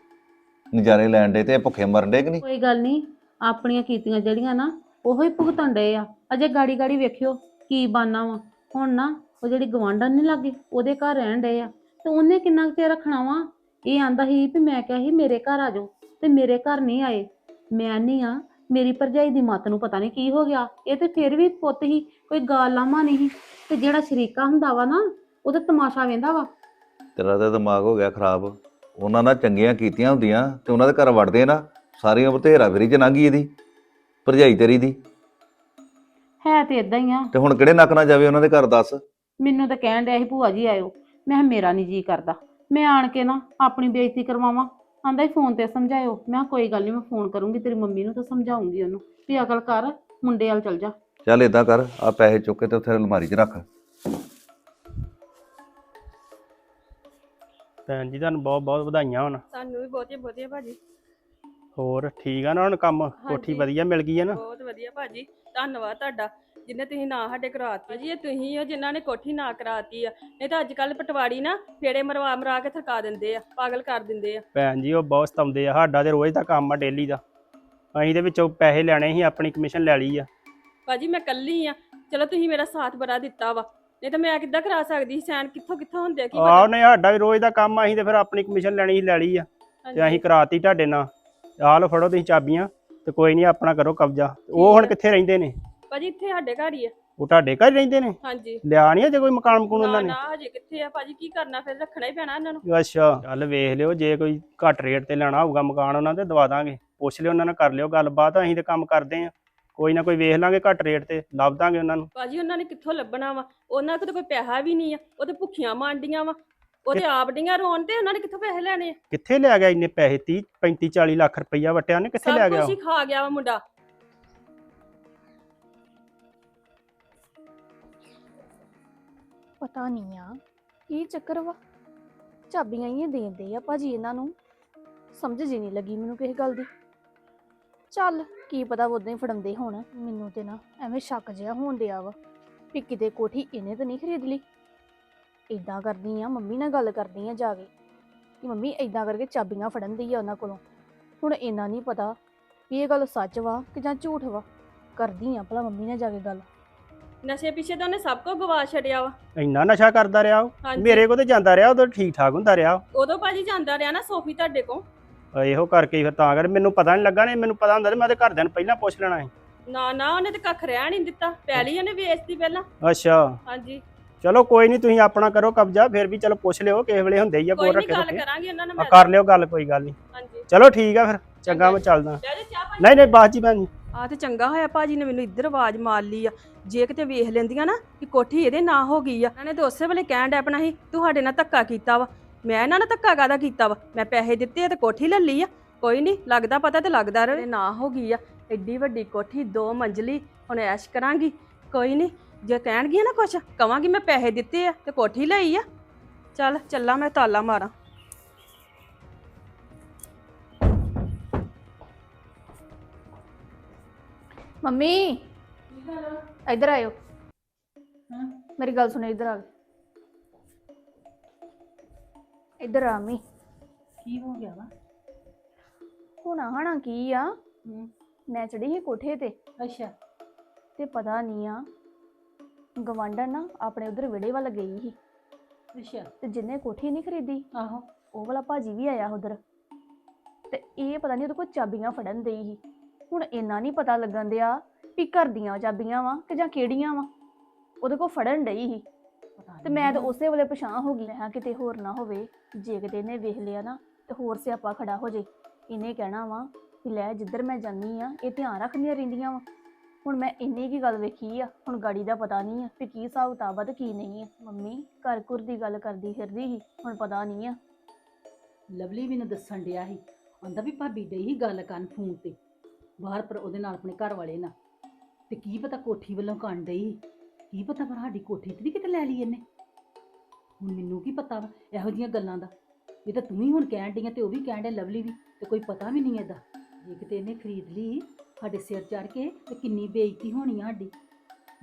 ਨਜ਼ਾਰੇ ਲੈਣ ਡੇ ਤੇ ਇਹ ਭੁੱਖੇ ਮਰਨ ਡੇ ਕਿ ਨਹੀਂ? ਕੋਈ ਗੱਲ ਨਹੀਂ, ਆਪਣੀਆਂ ਕੀਤੀਆਂ ਜਿਹੜੀਆਂ ਨਾ, ਉਹੋ ਹੀ ਭੁਗਤਣ ਡਏ ਆ। ਅਜੇ ਗਾੜੀ ਗਾੜੀ ਵੇਖਿਓ ਕੀ ਬਾਨਾ ਵਾ। ਹੁਣ ਨਾ ਉਹ ਜਿਹੜੀ ਗਵਾਂਢਣ ਨਹੀਂ ਲੱਗੇ ਉਹਦੇ ਘਰ ਰਹਿਣ ਡਏ ਆ। ਤੇ ਉਹਨੇ ਕਿੰਨਾ ਕੁ ਚਿਰ ਰੱਖਣਾ ਵਾ? ਇਹ ਆਂਦਾ ਸੀ ਵੀ ਮੈਂ ਕਿਹਾ ਸੀ ਮੇਰੇ ਘਰ ਆ ਜਾਓ ਤੇ ਮੇਰੇ ਘਰ ਨਹੀਂ ਆਏ। ਮੈਂ ਨਹੀਂ ਆ ਮੇਰੀ ਭਰਜਾਈ ਦੀ ਮੱਤ ਨੂੰ ਪਤਾ ਨਹੀਂ ਕੀ ਹੋ ਗਿਆ। ਇਹ ਤੇ ਫਿਰ ਵੀ ਪੁੱਤ ਹੀ ਕੋਈ ਗਾਲ ਲਾਮਾ ਨਹੀਂ ਤੇ ਜਿਹੜਾ ਸ਼ਰੀਕਾ ਹੁੰਦਾ ਵਾ ਨਾ ਉਹਦਾ ਤਮਾਸ਼ਾ ਵੇਂਦਾ ਵਾ। ਤੇਰਾ ਤਾਂ ਦਿਮਾਗ ਹੋ ਗਿਆ ਖਰਾਬ। ਉਹਨਾਂ ਨਾਲ ਚੰਗੀਆਂ ਕੀਤੀਆਂ ਹੁੰਦੀਆਂ ਤੇ ਉਹਨਾਂ ਦੇ ਘਰ ਵੜਦੇ ਨਾ ਸਾਰੀ ਉਮਰ ਤੇ ਹੇਰਾ ਫੇਰੀ ਚ ਲੰਘ ਗਈ ਇਹਦੀ ਭਰਜਾਈ ਤੇਰੀ ਦੀ। ਹੈ ਤੇ ਇਦਾਂ ਹੀ ਆ। ਤੇ ਹੁਣ ਕਿਹੜੇ ਨੱਕ ਨਾ ਜਾਵੇ ਉਹਨਾਂ ਦੇ ਘਰ ਦੱਸ। ਮੈਨੂੰ ਤਾਂ ਕਹਿਣ ਡਿਆ ਸੀ ਭੂਆ ਜੀ ਆਇਓ। ਮੈਂ ਕਿਹਾ ਮੇਰਾ ਨਹੀਂ ਜੀ ਕਰਦਾ। ਮੈਂ ਆਣ ਕੇ ਨਾ ਆਪਣੀ ਬੇਇੱਜ਼ਤੀ ਕਰਵਾਵਾਂ। ਆਂਦਾ ਹੀ ਫੋਨ ਤੇ ਸਮਝਾਇਓ। ਮੈਂ ਕਿਹਾ ਕੋਈ ਗੱਲ ਨਹੀਂ ਮੈਂ ਫੋਨ ਕਰੂੰਗੀ ਤੇਰੀ ਮੰਮੀ ਨੂੰ ਤਾਂ ਸਮਝਾਉਂਗੀ ਉਹਨੂੰ। ਵੀ ਅਕਲ ਕਰ ਮੁੰਡੇ ਵੱਲ ਚਲ ਜਾ। ਚੱਲ ਏਦਾਂ ਕਰ ਆ ਪੈਸੇ ਚੁੱਕ ਕੇ ਤੇ ਉੱਥੇ ਅਲਮਾਰੀ 'ਚ ਰੱਖ। ਭੈਣ ਜੀ ਤੁਹਾਨੂੰ ਬਹੁਤ ਬਹੁਤ ਵਧਾਈਆਂ ਹੋਣ। ਸਾਨੂੰ ਵੀ ਬਹੁਤੀਆਂ ਬਹੁਤੀਆਂ ਭਾਜੀ। ਹੋਰ ਠੀਕ ਆ ਨਾ ਹੁਣ ਕੰਮ? ਕੋਠੀ। ਵਧੀਆ ਮਿਲ ਗਈ ਹੈ ਨਾ? ਬਹੁਤ ਵਧੀਆ ਭਾਜੀ। ਧੰਨਵਾਦ ਤੁਹਾਡਾ। ਜਿੰਨੇ ਤੁਸੀਂ ਨਾ ਸਾਡੇ ਕਰਾਤੀ ਜੀ ਇਹ ਤੁਸੀਂ ਹੋ ਜਿਨ੍ਹਾਂ ਨੇ ਕੋਠੀ ਨਾ ਕਰਾਤੀ ਆ। ਨਹੀਂ ਤਾਂ ਅੱਜ ਕੱਲ ਪਟਵਾਰੀ ਨਾ ਫੇੜੇ ਮਰਵਾ ਮਰਾ ਕੇ ਥਕਾ ਦਿੰਦੇ ਆ ਪਾਗਲ ਕਰ ਦਿੰਦੇ ਆ। ਭੈਣ ਜੀ ਉਹ ਬਹੁਤ ਸਤਾਉਂਦੇ ਆ। ਸਾਡਾ ਤੇ ਰੋਜ਼ ਦਾ ਕੰਮ ਆ ਡੇਲੀ ਦਾ। ਅਸੀਂ ਦੇ ਵਿੱਚੋਂ ਪੈਸੇ ਲੈਣੇ ਸੀ ਆਪਣੀ ਕਮਿਸ਼ਨ ਲੈ ਲਈ ਆ। ਭਾਜੀ ਮੈਂ ਕੱਲੀ ਆ। ਚਲੋ ਤੁਸੀਂ ਮੇਰਾ ਸਾਥ ਬੜਾ ਦਿੱਤਾ ਵਾ। ਨਹੀਂ ਤਾਂ ਮੈਂ ਕਿੱਦਾਂ ਕਰਾ ਸਕਦੀ ਸੈਨ ਕਿੱਥੋਂ ਕਿੱਥੋਂ ਹੁੰਦੇ ਆ? ਕੀ ਆਹ ਨਹੀਂ ਸਾਡਾ ਵੀ ਰੋਜ਼ ਦਾ ਕੰਮ ਆ ਅਸੀਂ ਤੇ ਫਿਰ ਆਪਣੀ ਕਮਿਸ਼ਨ ਲੈਣੀ ਸੀ ਲੈ ਲਈ ਆ। ਤੇ ਅਸੀਂ ਕਰਾਤੀ ਤੁਹਾਡੇ ਨਾਲ। ਆਹ ਲਓ ਫੜੋ ਤੁਸੀਂ ਚਾਬੀਆਂ ਤੇ ਕੋਈ ਨਹੀਂ ਆਪਣਾ ਕਰੋ ਕਬਜ਼ਾ। ਉਹ ਹੁਣ। ਕਿੱਥੇ ਰਹਿੰਦੇ ਨੇ? ਭਾਜੀ ਇੱਥੇ ਸਾਡੇ ਘਰ ਹੀ ਆ। ਉਹ ਤੁਹਾਡੇ ਘਰ ਹੀ ਰਹਿੰਦੇ ਨੇ? ਹਾਂਜੀ। ਲਿਆ ਨਹੀਂ ਅਜੇ ਕੋਈ ਮਕਾਨ ਮਕੂਨ ਨਾ ਉਹਨਾਂ ਨੇ? ਨਾ ਹਜੇ ਕਿੱਥੇ ਆ? ਭਾਜੀ ਕੀ ਕਰਨਾ? ਫਿਰ ਰੱਖਣਾ ਹੀ ਪੈਣਾ ਇਹਨਾਂ ਨੂੰ। ਅੱਛਾ। ਚੱਲ ਵੇਖ ਲਿਓ ਜੇ ਕੋਈ ਘੱਟ ਰੇਟ ਤੇ ਲੈਣਾ ਹੋਊਗਾ ਮਕਾਨ ਉਹਨਾਂ ਤੇ ਦਵਾ ਦਾਂਗੇ। ਪੁੱਛ ਲਿਓ ਉਹਨਾਂ ਨਾਲ ਕਰ ਲਿਓ ਗੱਲਬਾਤ ਅਸੀਂ ਤੇ ਕੰਮ ਕਰਦੇ ਆ ਕੋਈ ਨਾ ਕੋਈ ਵੇਖ ਲਾਂਗੇ ਘੱਟ ਰੇਟ ਤੇ ਲੱਭ ਦਾਂਗੇ ਉਹਨਾਂ ਨੂੰ। ਭਾਜੀ ਉਹਨਾਂ ਨੇ ਕਿੱਥੋਂ ਲੱਭਣਾ ਵਾ? ਉਹਨਾਂ ਕੋਲ ਤਾਂ ਕੋਈ ਪੈਸਾ ਵੀ ਨਹੀਂ ਆ। ਉਹ ਤੇ ਭੁੱਖੀਆਂ ਮਾਂਡੀਆਂ ਵਾ। ਉਹ ਤੇ ਆਪ ਡੀਆਂ ਰੋਣ ਤੇ ਉਹਨਾਂ ਨੇ ਕਿੱਥੋਂ ਪੈਸੇ ਲੈਣੇ ਆ? ਕਿੱਥੇ ਲਿਆ ਗਿਆ ਇੰਨੇ ਪੈਸੇ? 30 35 40 ਲੱਖ ਰੁਪਈਆ ਵਟਿਆ ਨੇ ਕਿੱਥੇ ਲਿਆ ਸਭ ਗਿਆ ਕੁਝ ਹੀ ਖਾ ਗਿਆ ਵਾ ਮੁੰਡਾ। ਪਤਾ ਨਹੀਂ ਆ ਕੀ ਚੱਕਰ ਵਾ? ਚਾਬੀਆਂ ਹੀ ਦੇਂਦੇ ਆ ਭਾਜੀ ਇਹਨਾਂ ਨੂੰ। ਸਮਝ ਜੀ ਨਹੀਂ ਲੱਗੀ ਮੈਨੂੰ ਕਿਸੇ ਗੱਲ ਦੀ। ਚੱਲ ਕੀ ਪਤਾ ਉਦਾਂ ਹੀ ਫੜਾਉਂਦੇ ਹੋਣ। ਮੈਨੂੰ ਤੇ ਨਾ ਐਵੇਂ ਸ਼ੱਕ ਜਿਹਾ ਹੋਣ ਡਿਆ ਵਾ ਵੀ ਕਿਤੇ ਕੋਠੀ ਇਹਨੇ ਤਾਂ ਨਹੀਂ ਖਰੀਦ ਲਈ। ਇਦਾਂ ਕਰਦੀ ਆ ਮੰਮੀ ਨਾਲ ਗੱਲ ਕਰਦੀ ਆ ਜਾ ਕੇ ਕਿ ਮੰਮੀ ਇਦਾਂ ਕਰਕੇ ਚਾਬੀਆਂ ਫੜਨ ਦੀ ਆ ਉਹਨਾਂ ਕੋਲੋਂ। ਹੁਣ ਇਹਨਾਂ ਨਹੀਂ ਪਤਾ ਵੀ ਇਹ ਗੱਲ ਸੱਚ ਵਾ ਕਿ ਜਾਂ ਝੂਠ ਵਾ। ਕਰਦੀ ਆ ਭਲਾ ਮੰਮੀ ਨਾਲ ਜਾ ਕੇ ਗੱਲ। ਨਸ਼ੇ ਪਿੱਛੇ ਤਾਂ ਉਹਨੇ ਸਭ ਕੁਝ ਗਵਾ ਛੱਡਿਆ ਵਾ। ਇੰਨਾ ਨਸ਼ਾ ਕਰਦਾ ਰਿਹਾ ਉਹ? ਹਾਂਜੀ। ਮੇਰੇ ਕੋਲ ਤੇ ਜਾਂਦਾ ਰਿਹਾ ਉਦੋਂ ਠੀਕ ਠਾਕ ਹੁੰਦਾ ਰਿਹਾ ਉਦੋਂ ਭਾਜੀ ਜਾਂਦਾ ਰਿਹਾ ਨਾ ਸੋਫੀ ਤੁਹਾਡੇ ਕੋਲ। ਇਹੋ ਕਰਕੇ ਹੀ ਫਿਰ ਤਾਂ ਕਰ ਮੈਨੂੰ ਪਤਾ ਨਹੀਂ ਲੱਗਾ ਨੇ ਮੈਨੂੰ ਪਤਾ ਹੁੰਦਾ ਤੇ ਮੈਂ ਤੇ ਘਰਦਿਆਂ ਨੂੰ ਪਹਿਲਾਂ ਪੁੱਛ ਲੈਣਾ ਸੀ। ਨਾ ਨਾ ਉਹਨੇ ਤੇ ਕੱਖ ਰਹਿ ਨਹੀਂ ਦਿੱਤਾ। ਪਹਿਲੀ ਉਹਨੇ ਵੇਚਤੀ ਪਹਿਲਾਂ। ਅੱਛਾ। ਹਾਂਜੀ। ਚਲੋ ਕੋਈ ਨਹੀਂ ਤੁਸੀਂ ਆਪਣਾ ਕਰੋ ਕਬਜ਼ਾ ਫਿਰ ਵੀ ਚਲੋ ਪੁੱਛ ਲਿਓ ਕਿਸੇ ਵੇਲੇ ਹੁੰਦੇ ਹੀ ਆ ਕੋਈ ਕੋਲ ਨਹੀਂ ਰੱਖੇ ਗੱਲ ਕਰਾਂਗੇ ਉਹਨਾਂ ਨਾਲ ਆ ਮੈਂ ਕਰ ਲਿਓ ਗੱਲ ਕੋਈ ਗੱਲ ਨਹੀਂ। ਹਾਂਜੀ। ਚਲੋ ਠੀਕ ਆ ਫਿਰ ਚੰਗਾ ਮੈਂ ਚੱਲਦਾ। ਲੈ ਜਾ ਚਾਹ ਪਾਣੀ ਨਹੀਂ ਨਹੀਂ ਜੀ ਭੈਣ ਜੀ। ਆ ਤੇ ਚੰਗਾ ਹੋਇਆ ਭਾਜੀ ਨੇ ਮੈਨੂੰ ਇੱਧਰ ਆਵਾਜ਼ ਮਾਰ ਲਈ ਆ। ਜੇ ਕਿਤੇ ਵੇਖ ਲੈਂਦੀਆਂ ਨਾ ਕਿ ਕੋਠੀ ਇਹਦੇ ਨਾਂ ਹੋ ਗਈ ਆ। ਇਹਨਾਂ ਨੇ ਤਾਂ ਉਸੇ ਵੇਲੇ ਕਹਿਣ ਡੈ ਪਣਾ ਸੀ ਤੁਹਾਡੇ ਨਾਲ ਧੱਕਾ ਕੀਤਾ ਵਾ। ਮੈਂ ਇਹਨਾਂ ਨਾਲ ਧੱਕਾ ਕਾਦਾ ਕੀਤਾ ਵਾ? ਮੈਂ ਪੈਸੇ ਦਿੱਤੇ ਆ ਤੇ ਕੋਠੀ ਲੈ ਲਈ ਆ। ਕੋਈ ਨਹੀਂ ਲੱਗਦਾ ਪਤਾ ਤੇ ਲੱਗਦਾ ਰਹੇ। ਨਾ ਹੋ ਗਈ ਆ। ਐਡੀ ਵੱਡੀ ਕੋਠੀ ਦੋ ਮੰਜ਼ਲੀ ਹੁਣ ਐਸ਼ ਕਰਾਂਗੀ। ਕੋਈ ਨਹੀਂ ਜੇ ਕਹਿਣਗੇ ਨਾ ਕੁਛ ਕਵਾਂਗੀ ਮੈਂ ਪੈਸੇ ਦਿੱਤੇ ਆ ਤੇ ਕੋਠੀ ਲਈ ਆ। ਚੱਲ ਚੱਲਾਂ ਮੈਂ ਤਾਲਾ ਮਾਰਾਂ। ਮੰਮੀ ਇੱਧਰ ਆਇਓ। ਹਾਂ। ਮੇਰੀ ਗੱਲ ਸੁਣੋ ਇੱਧਰ ਆ ਇੱਧਰ ਆ ਮੰਮੀ। ਕੀ ਹੋ ਗਿਆ ਵਾ? ਹੋਣਾ ਹਣਾ ਕੀ ਆ? ਮੈਂ ਚੜੀ ਸੀ ਕੋਠੇ ਤੇ। ਅੱਛਾ। ਤੇ ਪਤਾ ਨਹੀਂ ਆ ਗਵਾਂਢਣ ਨਾ ਆਪਣੇ ਉਧਰ ਵਿੜੇ ਵੱਲ ਗਈ ਸੀ। ਅੱਛਾ। ਤੇ ਜਿੰਨੇ ਕੋਠੀ ਨਹੀਂ ਖਰੀਦੀ ਆਹੋ। ਉਹ ਵਾਲਾ ਭਾਜੀ ਵੀ ਆਇਆ ਉਧਰ। ਤੇ ਇਹ ਪਤਾ ਨਹੀਂ ਉਹਦੇ ਕੋਲ ਚਾਬੀਆਂ ਫੜਨ ਦੇਈ ਸੀ। ਹੁਣ ਇੰਨਾ ਨਹੀਂ ਪਤਾ ਲੱਗਣ ਦਿਆ ਵੀ ਘਰ ਦੀਆਂ ਚਾਬੀਆਂ ਵਾ ਕਿ ਜਾਂ ਕਿਹੜੀਆਂ ਵਾ। ਉਹਦੇ ਕੋਲ ਫੜਨ ਡਈ ਸੀ। ਤੇ ਮੈਂ ਤਾਂ ਉਸੇ ਵੇਲੇ ਪਛਾਣ ਹੋ ਗਈ। ਮੈਂ ਕਿਤੇ ਹੋਰ ਨਾ ਹੋਵੇ ਜੇ ਕਿਤੇ ਇਹਨੇ ਵੇਖ ਲਿਆ ਨਾ ਤੇ ਹੋਰ ਸਿਆਪਾ ਖੜਾ ਹੋ ਜੇ। ਇਹਨੇ ਕਹਿਣਾ ਵਾ ਕਿ ਲੈ ਜਿੱਧਰ ਮੈਂ ਜਾਨੀ ਆ ਇਹ ਧਿਆਨ ਰੱਖਦੀਆਂ ਰਹਿੰਦੀਆਂ ਵਾ। ਹੁਣ ਮੈਂ ਇੰਨੀ ਕੀ ਗੱਲ ਵੇਖੀ ਆ, ਹੁਣ ਗਾੜੀ ਦਾ ਪਤਾ ਨਹੀਂ ਆ ਵੀ ਕੀ ਹਿਸਾਬ ਕਿਤਾਬ ਆ ਤੇ ਕੀ ਨਹੀਂ ਆ। ਮੰਮੀ ਘਰ ਘੁਰ ਦੀ ਗੱਲ ਕਰਦੀ ਫਿਰਦੀ ਸੀ, ਹੁਣ ਪਤਾ ਨਹੀਂ ਆ। ਲਵਲੀ ਮੈਨੂੰ ਦੱਸਣ ਡਿਆ ਸੀ ਆਂਦਾ ਵੀ ਭਾਬੀ ਡਈ ਸੀ ਗੱਲ ਕਰਨ ਫੋਨ ਤੇ। ਬਾਹਰ ਪਰ ਉਹਦੇ ਨਾਲ ਆਪਣੇ ਘਰ ਵਾਲੇ ਨਾਲ। ਤੇ ਕੀ ਪਤਾ ਕੋਠੀ ਵੱਲੋਂ ਕੰਨ ਡਈ ਕੀ ਪਤਾ ਪਰ ਸਾਡੀ ਕੋਠੀ ਤੇ ਨਹੀਂ ਕਿਤੇ ਲੈ ਲਈ ਇਹਨੇ। ਹੁਣ ਮੈਨੂੰ ਕੀ ਪਤਾ ਵਾ ਇਹੋ ਜੀਆਂ ਗੱਲਾਂ ਦਾ। ਇਹ ਤਾਂ ਤੂੰ ਹੀ ਹੁਣ ਕਹਿਣ ਡਈ ਆ ਤੇ ਉਹ ਵੀ ਕਹਿਣ ਡਿਆ ਲਵਲੀ ਵੀ, ਤੇ ਕੋਈ ਪਤਾ ਵੀ ਨਹੀਂ ਇਹਦਾ। ਜੇ ਕਿਤੇ ਇਹਨੇ ਖਰੀਦ ਲਈ ਸਾਡੇ ਸਿਰ ਚੜ ਕੇ ਤੇ ਕਿੰਨੀ ਬੇਇੱਜ਼ਤੀ ਹੋਣੀ ਆ ਸਾਡੀ।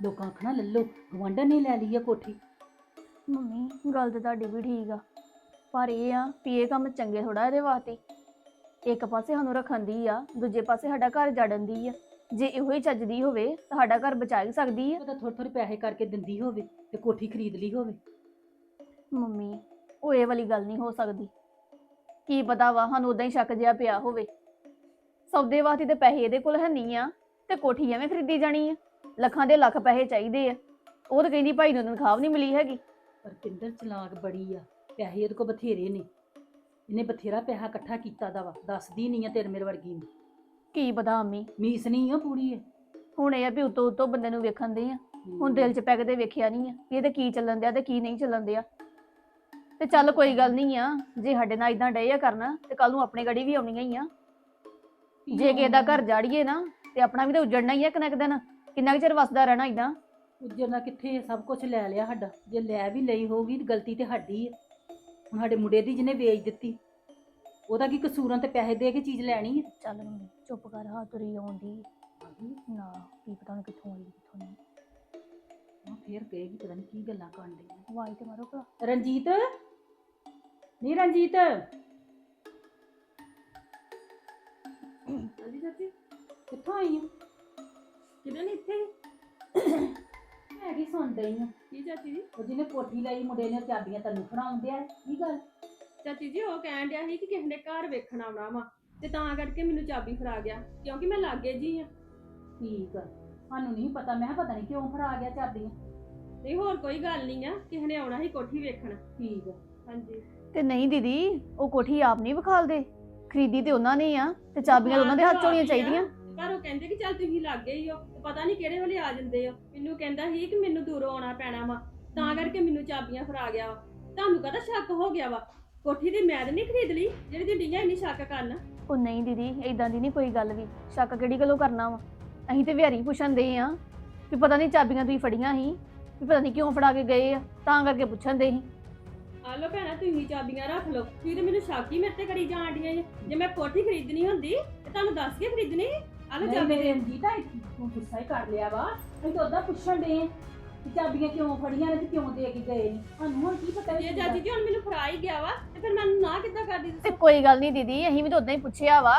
ਲੋਕਾਂ ਆਖਣਾ ਲੱਲੋ ਗਵਾਂਢਣ ਨੇ ਲੈ ਲਈ ਆ ਕੋਠੀ। ਮੰਮੀ ਗੱਲ ਤਾਂ ਤੁਹਾਡੀ ਵੀ ਠੀਕ ਆ। ਪਰ ਇਹ ਆ ਵੀ ਇਹ ਕੰਮ ਚੰਗੇ ਥੋੜਾ ਇਹਦੇ ਵਾਸਤੇ। ਇੱਕ ਪਾਸੇ ਸਾਨੂੰ ਰੱਖਣ ਦੀ ਆ ਦੂਜੇ ਪਾਸੇ ਸਾਡਾ ਘਰ ਜੜਨ ਦੀ ਆ। ਜੇ ਇਹੋ ਹੀ ਚੱਜਦੀ ਹੋਵੇ ਤਾਂ ਸਾਡਾ ਘਰ ਬਚਾ ਹੀ ਸਕਦੀ ਆ। ਉਹ ਤਾਂ ਥੋੜੇ ਥੋੜੇ ਪੈਸੇ ਕਰਕੇ ਦਿੰਦੀ ਹੋਵੇ ਤੇ ਕੋਠੀ ਖਰੀਦ ਲਈ ਹੋਵੇ। ਮੰਮੀ ਉਹ ਇਹ ਵਾਲੀ ਗੱਲ ਨਹੀਂ ਹੋ ਸਕਦੀ। ਕੀ ਪਤਾ ਵਾ ਸਾਨੂੰ ਉਦਾਂ ਹੀ ਸ਼ੱਕ ਜਿਹਾ ਪਿਆ ਹੋਵੇ। ਸੌਦੇ ਵਾਸਤੇ ਤੇ ਪੈਸੇ ਇਹਦੇ ਕੋਲ ਹੈ ਨਹੀਂ ਆ ਤੇ ਕੋਠੀ ਐਵੇਂ ਖਰੀਦੀ ਜਾਣੀ ਆ। ਲੱਖਾਂ ਦੇ ਲੱਖ ਪੈਸੇ ਚਾਹੀਦੇ ਆ। ਉਹ ਤਾਂ ਕਹਿੰਦੀ ਭਾਈ ਨੂੰ ਤਨਖਾਹ ਵੀ ਨਹੀਂ ਮਿਲੀ ਹੈਗੀ। ਪਰ ਪਿੰਦਰ ਚਲਾਕ ਬੜੀ ਆ ਪੈਸੇ ਉਹਦੇ ਕੋਲ ਬਥੇਰੇ ਨੇ। ਇਹਨੇ ਬਥੇਰਾ ਪੈਸਾ ਇਕੱਠਾ ਕੀਤਾ ਦਾ ਵਾ ਦੱਸਦੀ ਨਹੀਂ ਆ ਤੇਰੇ ਮੇਰੇ ਵਰਗੀ ਨੂੰ। ਕੀ ਪਤਾ ਅੰਮੀ ਮੀਸ ਨਹੀਂ ਆ ਪੂਰੀ ਇਹ? ਹੁਣ ਇਹ ਆ ਵੀ ਉਤੋਂ ਉਤੋਂ ਬੰਦੇ ਨੂੰ ਵੇਖਣ ਦੇ ਆ। ਹੁਣ ਦਿਲ 'ਚ ਪੈ ਕੇ ਤੇ ਵੇਖਿਆ ਨਹੀਂ ਆ ਵੀ ਇਹਦੇ ਕੀ ਚੱਲਣ ਦਿਆ ਤੇ ਕੀ ਨਹੀਂ ਚੱਲਣ ਦਿਆ। ਤੇ ਚੱਲ ਕੋਈ ਗੱਲ ਨਹੀਂ ਆ ਜੇ ਸਾਡੇ ਨਾਲ ਇਦਾਂ ਡਏ ਆ ਕਰਨਾ ਤੇ ਕੱਲ ਨੂੰ ਆਪਣੇ ਗੜੀ ਵੀ ਆਉਣੀਆਂ ਹੀ ਆ। ਜੇ ਕਿਸੇ ਦਾ ਘਰ ਜਾੜੀਏ ਨਾ ਤੇ ਆਪਣਾ ਵੀ ਤਾਂ ਉਜੜਨਾ ਹੀ ਆ ਕਿੰਨਾ ਕੁ ਦਿਨ। ਕਿੰਨਾ ਕੁ ਚਿਰ ਵਸਦਾ ਰਹਿਣਾ ਇਦਾਂ ਉੱਜਰ ਨਾਲ ਕਿੱਥੇ ਸਭ ਕੁਝ ਲੈ ਲਿਆ ਸਾਡਾ। ਜੇ ਲੈ ਵੀ ਲਈ ਹੋਊਗੀ ਗਲਤੀ ਤੇ ਸਾਡੀ ਆ। ਹੁਣ ਸਾਡੇ ਮੁੰਡੇ ਦੀ ਜਿਹਨੇ ਵੇਚ ਦਿੱਤੀ ਉਹਦਾ ਕੀ ਕਸੂਰਾਂ ਤੇ ਪੈਸੇ ਦੇ ਕੇ ਚੀਜ਼ ਲੈਣੀ ਆ? ਚੱਲ ਮੰਮੀ ਚੁੱਪ ਕਰ ਹਾਂ ਤੁਰੀ ਆਉਂਦੀ। ਨਾ ਕੀ ਪਤਾ ਉਹਨੂੰ ਕਿੱਥੋਂ ਆਈ ਕਿੱਥੋਂ ਨਹੀਂ। ਉਹ ਫੇਰ ਕਹੇਗੀ ਪਤਾ ਨਹੀਂ ਕੀ ਗੱਲਾਂ ਕਰਨ ਡਈ ਆ। ਵਾਈ ਤੇ ਮਾਰੋ ਭਲਾ। ਰਣਜੀਤ? ਨਹੀਂ ਰਣਜੀਤ? ਹਾਂਜੀ ਚਾਚੀ ਕਿੱਥੋਂ ਆਈ ਆ? ਕਿਹਨੇ ਨਹੀਂ ਇੱਥੇ ਮੈਂ ਕੀ ਸੁਣ ਡਈ ਆ? ਕੀ ਚਾਚੀ ਜੀ? ਉਹ ਜਿਹਨੇ ਕੋਠੀ ਲਈ ਮੁੰਡੇ ਨੇ ਚਾਬੀਆਂ ਤੈਨੂੰ ਫੜਾਉਂਦੇ ਆ ਕੀ ਗੱਲ? ਚਾਚੀ ਜੀ ਉਹ ਕਹਿਣ ਡਿਆ ਸੀ ਕਿ ਕਿਸੇ ਨੇ ਘਰ ਵੇਖਣ ਆਉਣਾ ਵਾ ਤੇ ਤਾਂ ਕਰਕੇ ਮੈਨੂੰ ਚਾਬੀ ਫੜਾ ਗਿਆ ਕਿਉਂਕਿ ਮੈਂ ਲਾਗੇ ਜੀ ਆ। ਠੀਕ ਆ। ਸਾਨੂੰ ਨਹੀਂ ਪਤਾ ਮੈਂ ਕਿਹਾ ਪਤਾ ਨਹੀਂ ਕਿਉਂ ਫੜਾ ਗਿਆ ਚਾਬੀਆਂ। ਤੇ ਹੋਰ ਕੋਈ ਗੱਲ ਨਹੀਂ ਆ ਕਿਸੇ ਨੇ ਆਉਣਾ ਸੀ ਕੋਠੀ ਵੇਖਣ। ਠੀਕ ਆ। ਹਾਂਜੀ। ਤੇ ਨਹੀਂ ਦੀਦੀ ਉਹ ਕੋਠੀ ਆਪ ਨਹੀਂ ਵਿਖਾਲਦੇ? ਖਰੀਦੀ ਤੇ ਉਹਨਾਂ ਨੇ ਆ ਤੇ ਚਾਬੀਆਂ ਉਹਨਾਂ ਦੇ ਹੱਥ 'ਚ ਹੋਣੀਆਂ ਚਾਹੀਦੀਆਂ। ਪਰ ਉਹ ਕਹਿੰਦੇ ਕਿ ਚੱਲ ਤੁਸੀਂ ਲਾਗੇ ਹੀ ਹੋ ਤੇ ਪਤਾ ਨਹੀਂ ਕਿਹੜੇ ਵੇਲੇ ਆ ਜਾਂਦੇ ਹੋ। ਮੈਨੂੰ ਕਹਿੰਦਾ ਸੀ ਕਿ ਮੈਨੂੰ ਦੂਰੋਂ ਆਉਣਾ ਪੈਣਾ ਵਾ ਤਾਂ ਕਰਕੇ ਮੈਨੂੰ ਚਾਬੀਆਂ ਫੜਾ ਗਿਆ ਵਾ। ਤੁਹਾਨੂੰ ਕਹਦਾ ਸ਼ੱਕ ਹੋ ਗਿਆ ਵਾ? ਕੋਠੀ ਦੀ ਮੈਂ ਤਾਂ ਨਹੀਂ ਖਰੀਦ ਲਈ ਜਿਹੜੀ ਦੀ ਡੀਆਂ ਇੰਨੀ ਸ਼ੱਕ ਕਰਨ। ਉਹ ਨਹੀਂ ਦੀਦੀ ਇਦਾਂ ਦੀ ਨਹੀਂ ਕੋਈ ਗੱਲ ਵੀ। ਸ਼ੱਕ ਕਿਹੜੀ ਗੱਲੋਂ ਕਰਨਾ ਵਾ? ਅਸੀਂ ਤੇ ਵਿਹਾਰੀ ਪੁੱਛਣ ਦੇ ਆ ਵੀ ਪਤਾ ਨਹੀਂ ਚਾਬੀਆਂ ਤੁਸੀਂ ਫੜੀਆਂ ਸੀ ਵੀ ਪਤਾ ਨਹੀਂ ਕਿਉਂ ਫੜਾ ਕੇ ਗਏ ਆ ਤਾਂ ਕਰਕੇ ਪੁੱਛਣ ਦੇ ਸੀ। ਆ ਲੋ ਭੈਣਾ ਤੁਸੀਂ ਚਾਬੀਆਂ ਰੱਖ ਲਓ। ਤੁਸੀਂ ਤੇ ਮੈਨੂੰ ਸ਼ੱਕ ਹੀ ਮੇਰੇ ਤੇ ਕਰੀ ਜਾਣ ਡੀਆਂ ਜੇ। ਜੇ ਮੈਂ ਕੋਠੀ ਖਰੀਦਣੀ ਹੁੰਦੀ ਤੇ ਤੁਹਾਨੂੰ ਦੱਸ ਕੇ ਖਰੀਦਣੀ। ਆ ਲੋ ਨਹੀਂ ਚਾਬੀ ਮੇਰੇ ਰਣਜੀਤ ਆ ਤੂੰ ਗੁੱਸਾ ਹੀ ਕਰ ਲਿਆ ਵਾ। ਅਸੀਂ ਤਾਂ ਉਦਾਂ ਪੁੱਛਣ ਦੇ ਕਿ ਚਾਬੀਆਂ ਕਿਉਂ ਫੜੀਆਂ ਨੇ ਤੇ ਕਿਉਂ ਦੇ ਕੇ ਗਏ ਨੇ। ਸਾਨੂੰ ਹੁਣ ਕੀ ਪਤਾ ਜੇ ਚਾਚੀ ਜੀ ਹੁਣ ਮੈਨੂੰ ਫੜਾ ਹੀ ਗਿਆ ਵਾ ਤੇ ਫਿਰ ਮੈਨੂੰ ਨਾ ਕਿੱਦਾਂ ਕਰਦੀ ਤੇ ਕੋਈ ਗੱਲ ਨਹੀਂ ਦੀਦੀ ਅਸੀਂ ਵੀ ਤਾਂ ਉਦਾਂ ਹੀ ਪੁੱਛਿਆ ਵਾ।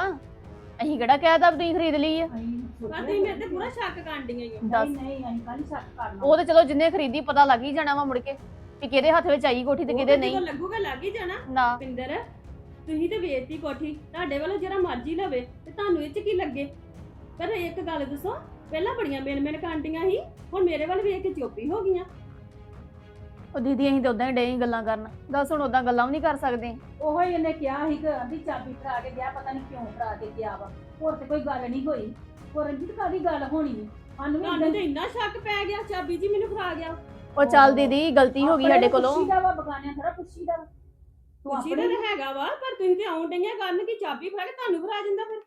ਅਸੀਂ ਕਿਹੜਾ ਕਹਿਤਾ ਵੀ ਤੁਸੀਂ ਖਰੀਦ ਲਈ ਆ? ਪਰ ਤੁਸੀਂ ਮੇਰੇ ਤੇ ਪੂਰਾ ਸ਼ੱਕ ਕਰਨ ਡੀਆਂ ਹੀ ਦੱਸ। ਨਹੀਂ ਨਹੀਂ ਅਸੀਂ ਕੱਲ ਸ਼ੱਕ ਕਰਨਾ। ਉਹ ਤੇ ਚਲੋ ਜਿੰਨੇ ਖਰੀਦੀ ਪਤਾ ਲੱਗ ਹੀ ਜਾਣਾ ਵਾ ਮੁੜ ਕੇ। ਵੀ ਕਿਹਦੇ ਹੱਥ ਵਿੱਚ ਆਈ ਕੋਠੀ ਤੇ ਕਿਹਦੇ ਨਹੀਂ? ਲੱਗੂਗਾ ਲੱਗ ਹੀ ਜਾਣਾ। ਨਾ। ਪਿੰਦਰ ਤੁਸੀਂ ਤੇ ਵੇਚਤੀ ਕੋਠੀ। ਤੁਹਾਡੇ ਵੱਲੋਂ ਜਿਹੜਾ ਮਰਜ਼ੀ ਲਵੇ ਤੇ ਤੁਹਾਨੂੰ ਇਹ ਚ ਕੀ ਲੱਗੇ? ਪਰ ਇੱਕ ਗੱਲ ਦੱਸੋ ਪਹਿਲਾਂ ਬੜੀਆਂ ਮੇਨ ਮੇਨ ਕਾਂਡੀਆਂ ਸੀ ਹੁਣ ਮੇਰੇ ਵੱਲ ਵੇਖ ਕੇ ਚੁੱਪੀ ਹੋ ਗਈਆਂ। ਉਹ ਦੀਦੀ ਅਸੀਂ ਤਾਂ ਉਦਾਂ ਹੀ ਡੇ ਗੱਲਾਂ ਕਰਨ। ਦੱਸ ਹੁਣ ਉਦਾਂ ਗੱਲਾਂ ਵੀ ਨਹੀਂ ਕਰ ਸਕਦੇ। ਉਹੋ ਹੀ ਇਹਨੇ ਕਿਹਾ ਸੀ ਕਿ ਆਂਦੀ ਚਾਬੀ ਫੜਾ ਕੇ ਗਿਆ ਪਤਾ ਨਹੀਂ ਕਿਉਂ ਫੜਾ ਕੇ ਗਿਆ ਵਾ। ਹੋਰ ਤੇ ਕੋਈ ਗੱਲ ਨਹੀਂ ਹੋਈ। ਹੋਰ ਰਣਜੀਤ ਕਾਦੀ ਗੱਲ ਹੋਣੀ? ਹੈ ਸਾਨੂੰ ਵੀ ਤੁਹਾਨੂੰ ਤੇ ਇੰਨਾ ਸ਼ੱਕ ਪੈ ਗਿਆ ਚਾਬੀ ਜੀ ਮੈਨੂੰ ਫੜਾ ਗਿਆ। ਉਹ ਚੱਲ ਦੀਦੀ ਗਲਤੀ ਹੋ ਗਈ ਸਾਡੇ ਕੋਲੋਂ। ਪੁੱਛੀਦਾ ਵਾ ਬਗਾਨਿਆਂ ਥੋੜਾ ਪੁੱਛੀਦਾ ਵਾ। ਤੂੰ ਆਪਣੇ ਤਾਂ ਹੈਗਾ ਵਾ ਪਰ ਤੁਸੀਂ ਤੇ ਆਉਣ ਡਈਆਂ ਕਰਨ ਕਿ ਚਾਬੀ ਫੜਾ ਕੇ ਤੁਹਾਨੂੰ ਫੜਾ ਜਾਂਦਾ ਫਿਰ।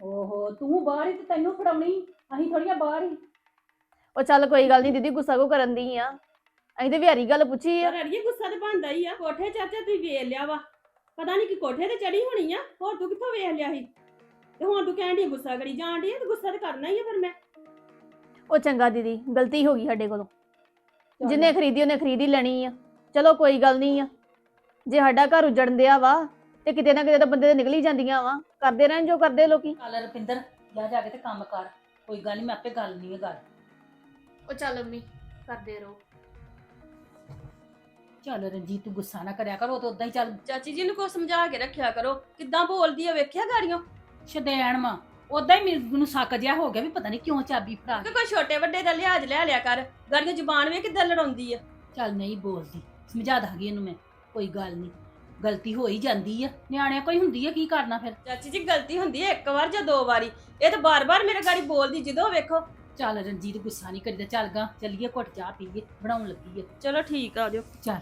ਓਹੋ ਤੂੰ ਬਾਹਰ ਹੀ ਤੇ ਤੈਨੂੰ ਫੜਾਉਣੀ ਅਸੀਂ ਥੋੜੀਆਂ ਬਾਹਰ ਹੀ। ਉਹ ਚੱਲ ਕੋਈ ਗੱਲ ਨਹੀਂ ਦੀਦੀ ਗੁੱਸਾ ਕੋ ਕਰਨ ਦੀ ਆ? ਅਸੀਂ ਤੇ ਵਿਹਾਰੀ ਗੱਲ ਪੁੱਛੀ ਆ। ਪਰ ਅੜੀਏ ਗੁੱਸਾ ਤੇ ਬਣਦਾ ਹੀ ਆ ਕੋਠੇ ਚਾਚਾ ਤੁਸੀਂ ਵੇਖ ਲਿਆ ਵਾ। ਪਤਾ ਨਹੀਂ ਕਿ ਕੋਠੇ ਤੇ ਚੜੀ ਹੋਣੀ ਆ ਹੋਰ ਤੂੰ ਕਿੱਥੋਂ ਵੇਖ ਲਿਆ ਸੀ? ਤੇ ਹੁਣ ਤੂੰ ਕਹਿਣ ਦੀ ਗੁੱਸਾ ਕਰੀ ਜਾਣ ਦੀ ਤੇ ਗੁੱਸਾ ਤੇ ਕਰਨਾ ਹੀ ਆ ਫਿਰ ਮੈਂ। ਉਹ ਚੰਗਾ ਦੀਦੀ ਗਲਤੀ ਹੋ ਗਈ ਸਾਡੇ ਕੋਲੋਂ। ਜਿੰਨੇ ਖਰੀਦੀ ਉਹਨੇ ਖਰੀਦ ਹੀ ਲੈਣੀ ਆ। ਚਲੋ ਕੋਈ ਗੱਲ ਨਹੀਂ ਆ। ਜੇ ਸਾਡਾ ਘਰ ਉਜੜਨ ਦਿਆ ਵਾ ਤੇ ਕਿਤੇ ਨਾ ਕਿਤੇ ਤਾਂ ਬੰਦੇ ਦੇ ਨਿਕਲ ਹੀ ਜਾਂਦੀਆਂ ਵਾ। ਕਰਦੇ ਰਹਿਣ ਜੋ ਕਰਦੇ ਲੋਕੀ। ਚੱਲ ਰੁਪਿੰਦਰ ਜਾ ਜਾ ਕੇ ਤੇ ਕੰਮ ਕਰ। ਕੋਈ ਗੱਲ ਨਹੀਂ ਮੈਂ ਆਪੇ ਗੱਲ ਨਹੀਂ ਹੈ ਗੱਲ ਉਹ ਚੱਲ ਅੰਮੀ ਕਰਦੇ ਰਹੋ। ਚੱਲ ਰਣਜੀਤ ਤੂੰ ਗੁੱਸਾ ਨਾ ਕਰਿਆ ਕਰ ਉਹ ਤਾਂ ਉਦਾਂ ਹੀ ਚੱਲ। ਚਾਚੀ ਜੀ ਨੂੰ ਕੋ ਸਮਝਾ ਕੇ ਰੱਖਿਆ ਕਰੋ। ਕਿੱਦਾਂ ਬੋਲਦੀ ਆ ਵੇਖਿਆ ਗਾੜੀਆਂ? ਛਦੈਣ ਮਾ ਉਦਾਂ ਹੀ ਮੈਨੂੰ ਸੱਕ ਜਿਹਾ ਹੋ ਗਿਆ ਵੀ ਪਤਾ ਨਹੀਂ ਕਿਉਂ ਚਾਬੀ ਫੜਾ ਕਿ ਕੋਈ ਛੋਟੇ ਵੱਡੇ ਦਾ ਲਿਹਾਜ਼ ਲੈ ਲਿਆ ਕਰ। ਗਾੜੀਆਂ ਜ਼ੁਬਾਨ ਵੇ ਕਿੱਦਾਂ ਲੜਾਉਂਦੀ ਆ? ਚੱਲ ਨਹੀਂ ਬੋਲਦੀ। ਸਮਝਾ ਦਾਂਗੀ ਇਹਨੂੰ ਮੈਂ। ਕੋਈ ਗੱਲ ਨਹੀਂ। ਗਲਤੀ ਹੋ ਹੀ ਜਾਂਦੀ ਆ। ਨਿਆਣਿਆਂ ਕੋਈ ਹੁੰਦੀ ਆ ਕੀ ਕਰਨਾ ਫਿਰ? ਚਾਚੀ ਜੀ ਗਲਤੀ ਹੁੰਦੀ ਹੈ ਇੱਕ ਵਾਰ ਜਾਂ ਦੋ ਵਾਰੀ। ਇਹ ਤਾਂ ਬਾਰ-ਬਾਰ ਮੇਰੇ ਗਾੜੀ ਬੋਲਦੀ ਜਦੋਂ ਵੇਖੋ। ਚੱਲ ਰਣਜੀਤ ਗੁੱਸਾ ਨਹੀਂ ਕਰੀਦਾ। ਚੱਲ ਗਾ ਚੱਲੀਏ ਘੁੱਟ ਚਾਹ ਪੀਏ ਬਣਾਉਣ ਲੱਗੀ ਆ। ਚਲੋ ਠੀਕ ਆ ਜਿਓ ਚੱਲ।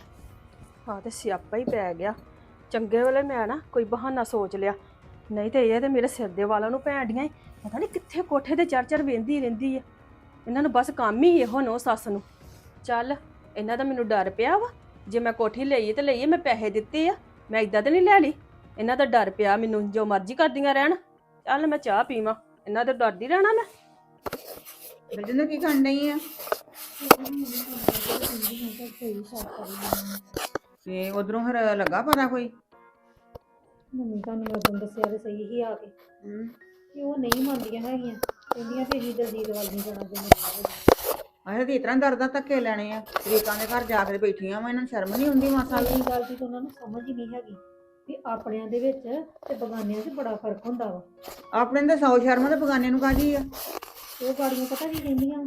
ਹਾਂ ਤੇ ਸਿਆਪਾ ਹੀ ਪੈ ਗਿਆ। ਚੰਗੇ ਵੇਲੇ ਮੈਂ ਨਾ ਕੋਈ ਬਹਾਨਾ ਸੋਚ ਲਿਆ। ਨਹੀਂ ਤੇ ਇਹ ਤੇ ਮੇਰੇ ਸਿਰ ਦੇ ਵਾਲਾਂ ਨੂੰ ਭੈਂਡੀਆਂ ਈ। ਪਤਾ ਨਹੀਂ ਕਿੱਥੇ ਕੋਠੇ ਤੇ ਚੜ ਚੜ ਵੇਂਦੀ ਰਹਿੰਦੀ ਆ। ਇਹਨਾਂ ਨੂੰ ਬਸ ਕੰਮ ਹੀ ਇਹੋ ਨੋ ਸੱਸ ਨੂੰ। ਚੱਲ, ਇਹਨਾਂ ਦਾ ਮੈਨੂੰ ਡਰ ਪਿਆ ਵਾ। ਜੇ ਮੈਂ ਕੋਠੀ ਲਈ ਤੇ ਲਈਏ, ਮੈਂ ਪੈਸੇ ਦਿੱਤੇ ਆ। ਮੈਂ ਇਦਾਂ ਤੇ ਨਹੀਂ ਲੈ ਲਈ। ਇਹਨਾਂ ਦਾ ਡਰ ਪਿਆ ਮੈਨੂੰ, ਜੋ ਮਰਜ਼ੀ ਕਰਦੀਆਂ ਰਹਿਣ। ਚੱਲ ਮੈਂ ਚਾਹ ਪੀਵਾਂ। ਇਹਨਾਂ ਤੋਂ ਡਰਦੀ ਰਹਿਣਾ ਮੈਂ। ਬਲਜਿੰਦਰ ਕੀ ਕਰਨ ਡਈ ਆ? ਤੇ ਉਧਰੋਂ ਫਿਰ ਲੱਗਾ ਪਤਾ ਕੋਈ? ਮੰਮੀ ਤੁਹਾਨੂੰ ਮੈਂ ਉਦੋਂ ਦੱਸਿਆ ਤੇ ਸਹੀ ਹੀ ਆ ਕੇ। ਹੂੰ। ਕਿ ਉਹ ਨਹੀਂ ਮੰਨਦੀਆਂ ਹੈਗੀਆਂ। ਕਹਿੰਦੀਆਂ ਵੀ ਅਸੀਂ ਦਲਜੀਤ ਵੱਲ ਨਹੀਂ ਜਾਣਾ ਚਾਹੁੰਦੇ ਆਹ ਤੇ ਇਤਨਾ ਦਰਦਾਂ ਧੱਕੇ ਲੈਣੇ ਆ। ਤਰੀਕਾਂ ਦੇ ਘਰ ਜਾ ਕੇ ਬੈਠੀਆਂ ਵਾ ਇਹਨਾਂ ਨੂੰ ਸ਼ਰਮ ਨਹੀਂ ਹੁੰਦੀ ਮਾਸਾ ਵੀ ਸਾਡੀ ਗੱਲ ਦੀ ਤਾਂ ਉਹਨਾਂ ਨੂੰ ਸਮਝ ਹੀ ਨਹੀਂ ਹੈਗੀ ਵੀ ਆਪਣਿਆਂ ਦੇ ਵਿੱਚ ਤੇ ਬਗਾਨਿਆਂ 'ਚ ਬੜਾ ਫ਼ਰਕ ਹੁੰਦਾ ਵਾ। ਆਪਣੇ ਦੇ ਸੌ ਸ਼ਰਮ ਤੇ ਬਗਾਨੇ ਨੂੰ ਕਾਹਦੀ ਆ? ਉਹ ਗਾੜੀਆਂ ਪਤਾ ਕੀ ਕਹਿੰਦੀਆਂ?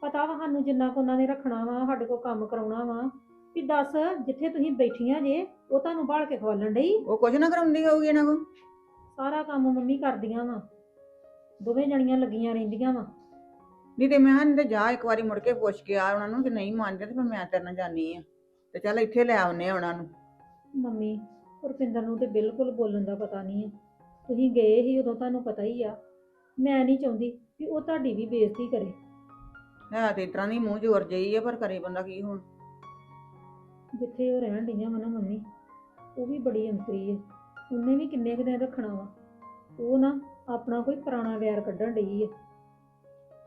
ਪਤਾ ਵਾ ਸਾਨੂੰ ਜਿੰਨਾ ਕੁ ਉਹਨਾਂ ਨੇ ਰੱਖਣਾ ਵਾ ਸਾਡੇ ਕੋਲ ਕੰਮ ਕਰਾਉਣਾ ਵਾ। ਵੀ ਦੱਸ ਜਿੱਥੇ ਤੁਸੀਂ ਬੈਠੀਆਂ ਜੇ ਉਹ ਤੁਹਾਨੂੰ ਭਾਲ ਕੇ ਖਵਾਲਣ ਡਈ? ਉਹ ਕੁਝ ਨਾ ਕਰਾਉਂਦੀ ਹੋਊਗੀ ਇਹਨਾਂ ਕੋ ਸਾਰਾ ਕੰਮ ਮੰਮੀ ਕਰਦੀਆਂ ਵਾ। ਦੋਵੇਂ ਜਣੀਆਂ ਲੱਗੀਆਂ ਰਹਿੰਦੀਆਂ ਵਾ। ਨਹੀਂ ਤੇ ਮੈਂ ਹਾਂ ਤੇ ਜਾ ਇੱਕ ਵਾਰੀ ਮੁੜ ਕੇ ਪੁੱਛ ਕੇ ਆ ਉਹਨਾਂ ਨੂੰ ਜੇ ਨਹੀਂ ਮੰਨਦੇ ਤੇ ਫਿਰ ਮੈਂ ਤੇਰੇ ਨਾਲ ਜਾਨੀ ਆ। ਤੇ ਚੱਲ ਇੱਥੇ ਲੈ ਆਉਨੇ ਆ ਉਹਨਾਂ ਨੂੰ। ਮੰਮੀ ਰੁਪਿੰਦਰ ਨੂੰ ਤੇ ਬਿਲਕੁਲ ਬੋਲਣ ਦਾ ਪਤਾ ਨਹੀਂ ਹੈ ਤੁਸੀਂ ਗਏ ਹੀ ਉਦੋਂ ਤੁਹਾਨੂੰ ਪਤਾ ਹੀ ਆ। ਮੈਂ ਨਹੀਂ ਚਾਹੁੰਦੀ ਵੀ ਉਹ ਤੁਹਾਡੀ ਵੀ ਬੇਇੱਜ਼ਤੀ ਕਰੇ। ਹੈ ਤੇ ਇਤਰਾ ਦੀ ਮੂੰਹ ਜ਼ੋਰ ਜਈ ਆ ਪਰ ਕਰੇ ਬੰਦਾ ਕੀ ਹੁਣ? ਜਿੱਥੇ ਉਹ ਰਹਿਣ ਡਈਆਂ ਵਾ ਨਾ ਮੰਮੀ ਉਹ ਵੀ ਬੜੀ ਅੰਤਰੀ ਹੈ ਉਹਨੇ ਵੀ ਕਿੰਨੇ ਕੁ ਦਿਨ ਰੱਖਣਾ ਵਾ। ਉਹ ਨਾ ਆਪਣਾ ਕੋਈ ਪੁਰਾਣਾ ਵੈਰ ਕੱਢਣ ਡਈ ਹੈ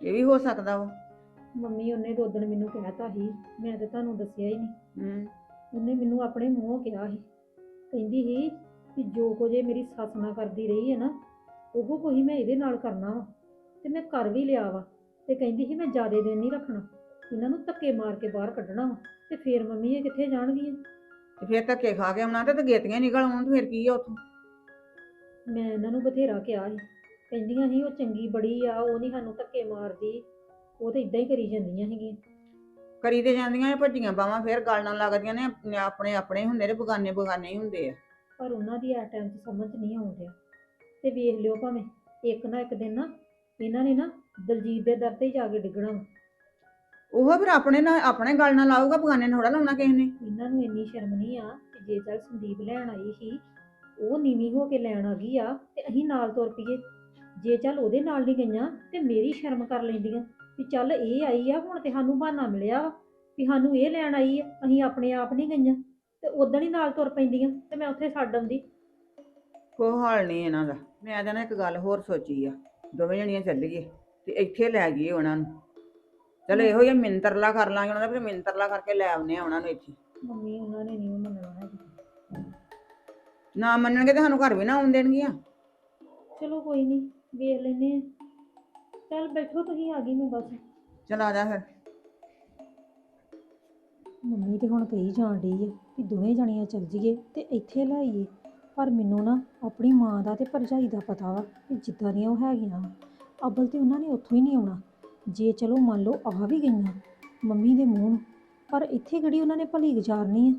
ਇਹ ਵੀ ਹੋ ਸਕਦਾ ਵਾ। ਮੰਮੀ ਉਹਨੇ ਦੋ ਦਿਨ ਮੈਨੂੰ ਕਹਿਤਾ ਸੀ। ਮੈਂ ਤੇ ਤੁਹਾਨੂੰ ਦੱਸਿਆ ਹੀ ਨਹੀਂ। ਹੂੰ। ਉਹਨੇ ਮੈਨੂੰ ਆਪਣੇ ਮੂੰਹੋਂ ਕਿਹਾ ਸੀ। ਕਹਿੰਦੀ ਸੀ ਕਿ ਜੋ ਕੁਝ ਇਹ ਮੇਰੀ ਸੱਸ ਨਾਲ ਕਰਦੀ ਰਹੀ ਹੈ ਨਾ ਉਹ ਕੋਈ ਮੈਂ ਇਹਦੇ ਨਾਲ ਕਰਨਾ ਵਾ। ਤੇ ਮੈਂ ਕਰ ਵੀ ਲਿਆ ਵਾ। ਤੇ ਕਹਿੰਦੀ ਸੀ ਮੈਂ ਜ਼ਿਆਦੇ ਦਿਨ ਨਹੀਂ ਰੱਖਣਾ। ਇਹਨਾਂ ਨੂੰ ਧੱਕੇ ਮਾਰ ਕੇ ਬਾਹਰ ਕੱਢਣਾ ਵਾ। ਤੇ ਫੇਰ ਮੰਮੀ ਇਹ ਕਿੱਥੇ ਜਾਣਗੀਆਂ? ਤੇ ਫਿਰ ਧੱਕੇ ਖਾ ਕੇ ਆਉਣਾ ਤੇ ਤੇ ਗੇਤੀਆਂ ਨਿਕਲ ਆਉਣ ਤੇ ਫਿਰ ਕੀ ਆ ਉੱਥੋਂ? ਮੈਂ ਇਹਨਾਂ ਨੂੰ ਬਥੇਰਾ ਕਿਹਾ ਸੀ। ਕਹਿੰਦੀਆਂ ਸੀ ਉਹ ਚੰਗੀ ਬੜੀ ਆ ਉਹ ਨਹੀਂ ਸਾਨੂੰ ਧੱਕੇ ਮਾਰਦੀ। ਉਹ ਤੇ ਇਦਾਂ ਹੀ ਕਰੀ ਜਾਂਦੀਆਂ ਸੀਗੀਆਂ। ਕਰੀ ਤੇ ਜਾਂਦੀਆਂ ਨੇ ਭੱਜੀਆਂ ਬਾਵਾਂ ਫਿਰ ਗੱਲ ਨਾਲ ਲੱਗਦੀਆਂ ਨੇ ਆਪਣੇ- ਆਪਣੇ ਹੁੰਦੇ ਨੇ ਬਗਾਨੇ ਬਗਾਨੇ ਹੀ ਹੁੰਦੇ ਆ। ਪਰ ਉਹਨਾਂ ਦੀ ਇਸ ਟਾਈਮ 'ਚ ਸਮਝ ਨਹੀਂ ਡਿਆ ਤੇ ਵੇਖ ਲਿਓ ਭਾਵੇਂ ਇੱਕ ਨਾ ਇੱਕ ਦਿਨ ਨਾ ਇਹਨਾਂ ਨੇ ਨਾ ਦਲਜੀਤ ਦੇ ਦਰ ਤੇ ਹੀ ਜਾ ਕੇ ਡਿੱਗਣਾ ਵਾ। ਉਹ ਫਿਰ ਆਪਣੇ ਨਾਲ ਆਪਣੇ ਗੱਲ ਨਾਲ ਲਾਊਗਾ ਬਗਾਨੇ ਨੂੰ ਥੋੜਾ ਲਾਉਣਾ ਕਿਸੇ ਨੇ। ਇਹਨਾਂ ਨੂੰ ਇੰਨੀ ਸ਼ਰਮ ਨਹੀਂ ਆ ਕਿ ਜੇ ਚੱਲ ਸੰਦੀਪ ਲੈਣ ਆਈ ਸੀ ਉਹ ਨੀਵੀਂ ਹੋ ਕੇ ਲੈਣ ਆ ਗਈ ਆ ਤੇ ਅਸੀਂ ਨਾਲ ਤੁਰ ਪਈਏ। ਜੇ ਚੱਲ ਉਹਦੇ ਨਾਲ ਨਹੀਂ ਗਈਆਂ ਤੇ ਮੇਰੀ ਸ਼ਰਮ ਕਰ ਲੈਂਦੀਆਂ ਵੀ ਚੱਲ ਇਹ ਆਈ ਆ ਹੁਣ ਤੇ ਸਾਨੂੰ ਬਹਾਨਾ ਮਿਲਿਆ ਵਾ ਵੀ ਸਾਨੂੰ ਇਹ ਲੈਣ ਆਈ ਆ ਅਸੀਂ ਆਪਣੇ ਆਪ ਨਹੀਂ ਗਈਆਂ ਤੇ ਉਦੋਂ ਹੀ ਨਾਲ ਤੁਰ ਪੈਂਦੀਆਂ ਤੇ ਮੈਂ ਉੱਥੇ ਛੱਡ ਆਉਂਦੀ। ਕੋਈ ਹਾਲ ਨਹੀਂ ਇਹਨਾਂ ਦਾ। ਮੈਂ ਤਾਂ ਨਾ ਇੱਕ ਗੱਲ ਹੋਰ ਸੋਚੀ ਆ। ਦੋਵੇਂ ਜਣੀਆਂ ਚੱਲੀਏ ਤੇ ਇੱਥੇ ਲੈ ਜਾਈਏ ਉਹਨਾਂ ਨੂੰ। ਚਲੋ ਇਹੋ ਜਿਹਾ ਮਿੰਤਰਲਾ ਕਰ ਲਾਂਗੇ ਉਹਨਾਂ ਦਾ ਫਿਰ ਮਿੰਤਰਲਾ ਕਰਕੇ ਲੈ ਆਉਨੇ ਆ ਉਹਨਾਂ ਨੂੰ ਇੱਥੇ। ਮੰਮੀ ਉਹਨਾਂ ਨੇ ਨਹੀਂ ਮੰਨਣਾ ਹੈਗਾ। ਨਾ ਮੰਨਣਗੇ ਤੇ ਸਾਨੂੰ ਘਰ ਵੀ ਨਾ ਆਉਣ ਦੇਣਗੀਆਂ। ਚਲੋ ਕੋਈ ਨਹੀਂ ਵੇਖ ਲੈਨੇ ਆ ਚੱਲ ਬੈਠੋ ਤੁਸੀਂ ਆ ਗਈ ਮੈਂ ਬਸ। ਚਲ ਆ ਜਾ ਫਿਰ। ਮੰਮੀ ਤੇ ਹੁਣ ਕਹੀ ਜਾਣ ਡਈ ਆ ਕਿ ਦੋਵੇਂ ਜਣੀਆਂ ਚੱਲ ਜੀਏ ਤੇ ਇੱਥੇ ਲੈ ਆਈਏ। ਪਰ ਮੈਨੂੰ ਨਾ ਆਪਣੀ ਮਾਂ ਦਾ ਤੇ ਭਰਜਾਈ ਦਾ ਪਤਾ ਵਾ ਕਿ ਜਿੱਦਾਂ ਦੀਆਂ ਉਹ ਹੈਗੀਆਂ। ਵਾ ਅਬਲ ਤੇ ਉਹਨਾਂ ਨੇ ਉੱਥੋਂ ਹੀ ਨਹੀਂ ਆਉਣਾ। ਜੇ ਚਲੋ ਮੰਨ ਲਓ ਆ ਵੀ ਗਈਆਂ, ਮੰਮੀ ਦੇ ਮੂੰਹ ਨੂੰ, ਪਰ ਇੱਥੇ ਕਿਹੜੀ ਉਹਨਾਂ ਨੇ ਭਲੀ ਗੁਜ਼ਾਰਨੀ ਆ?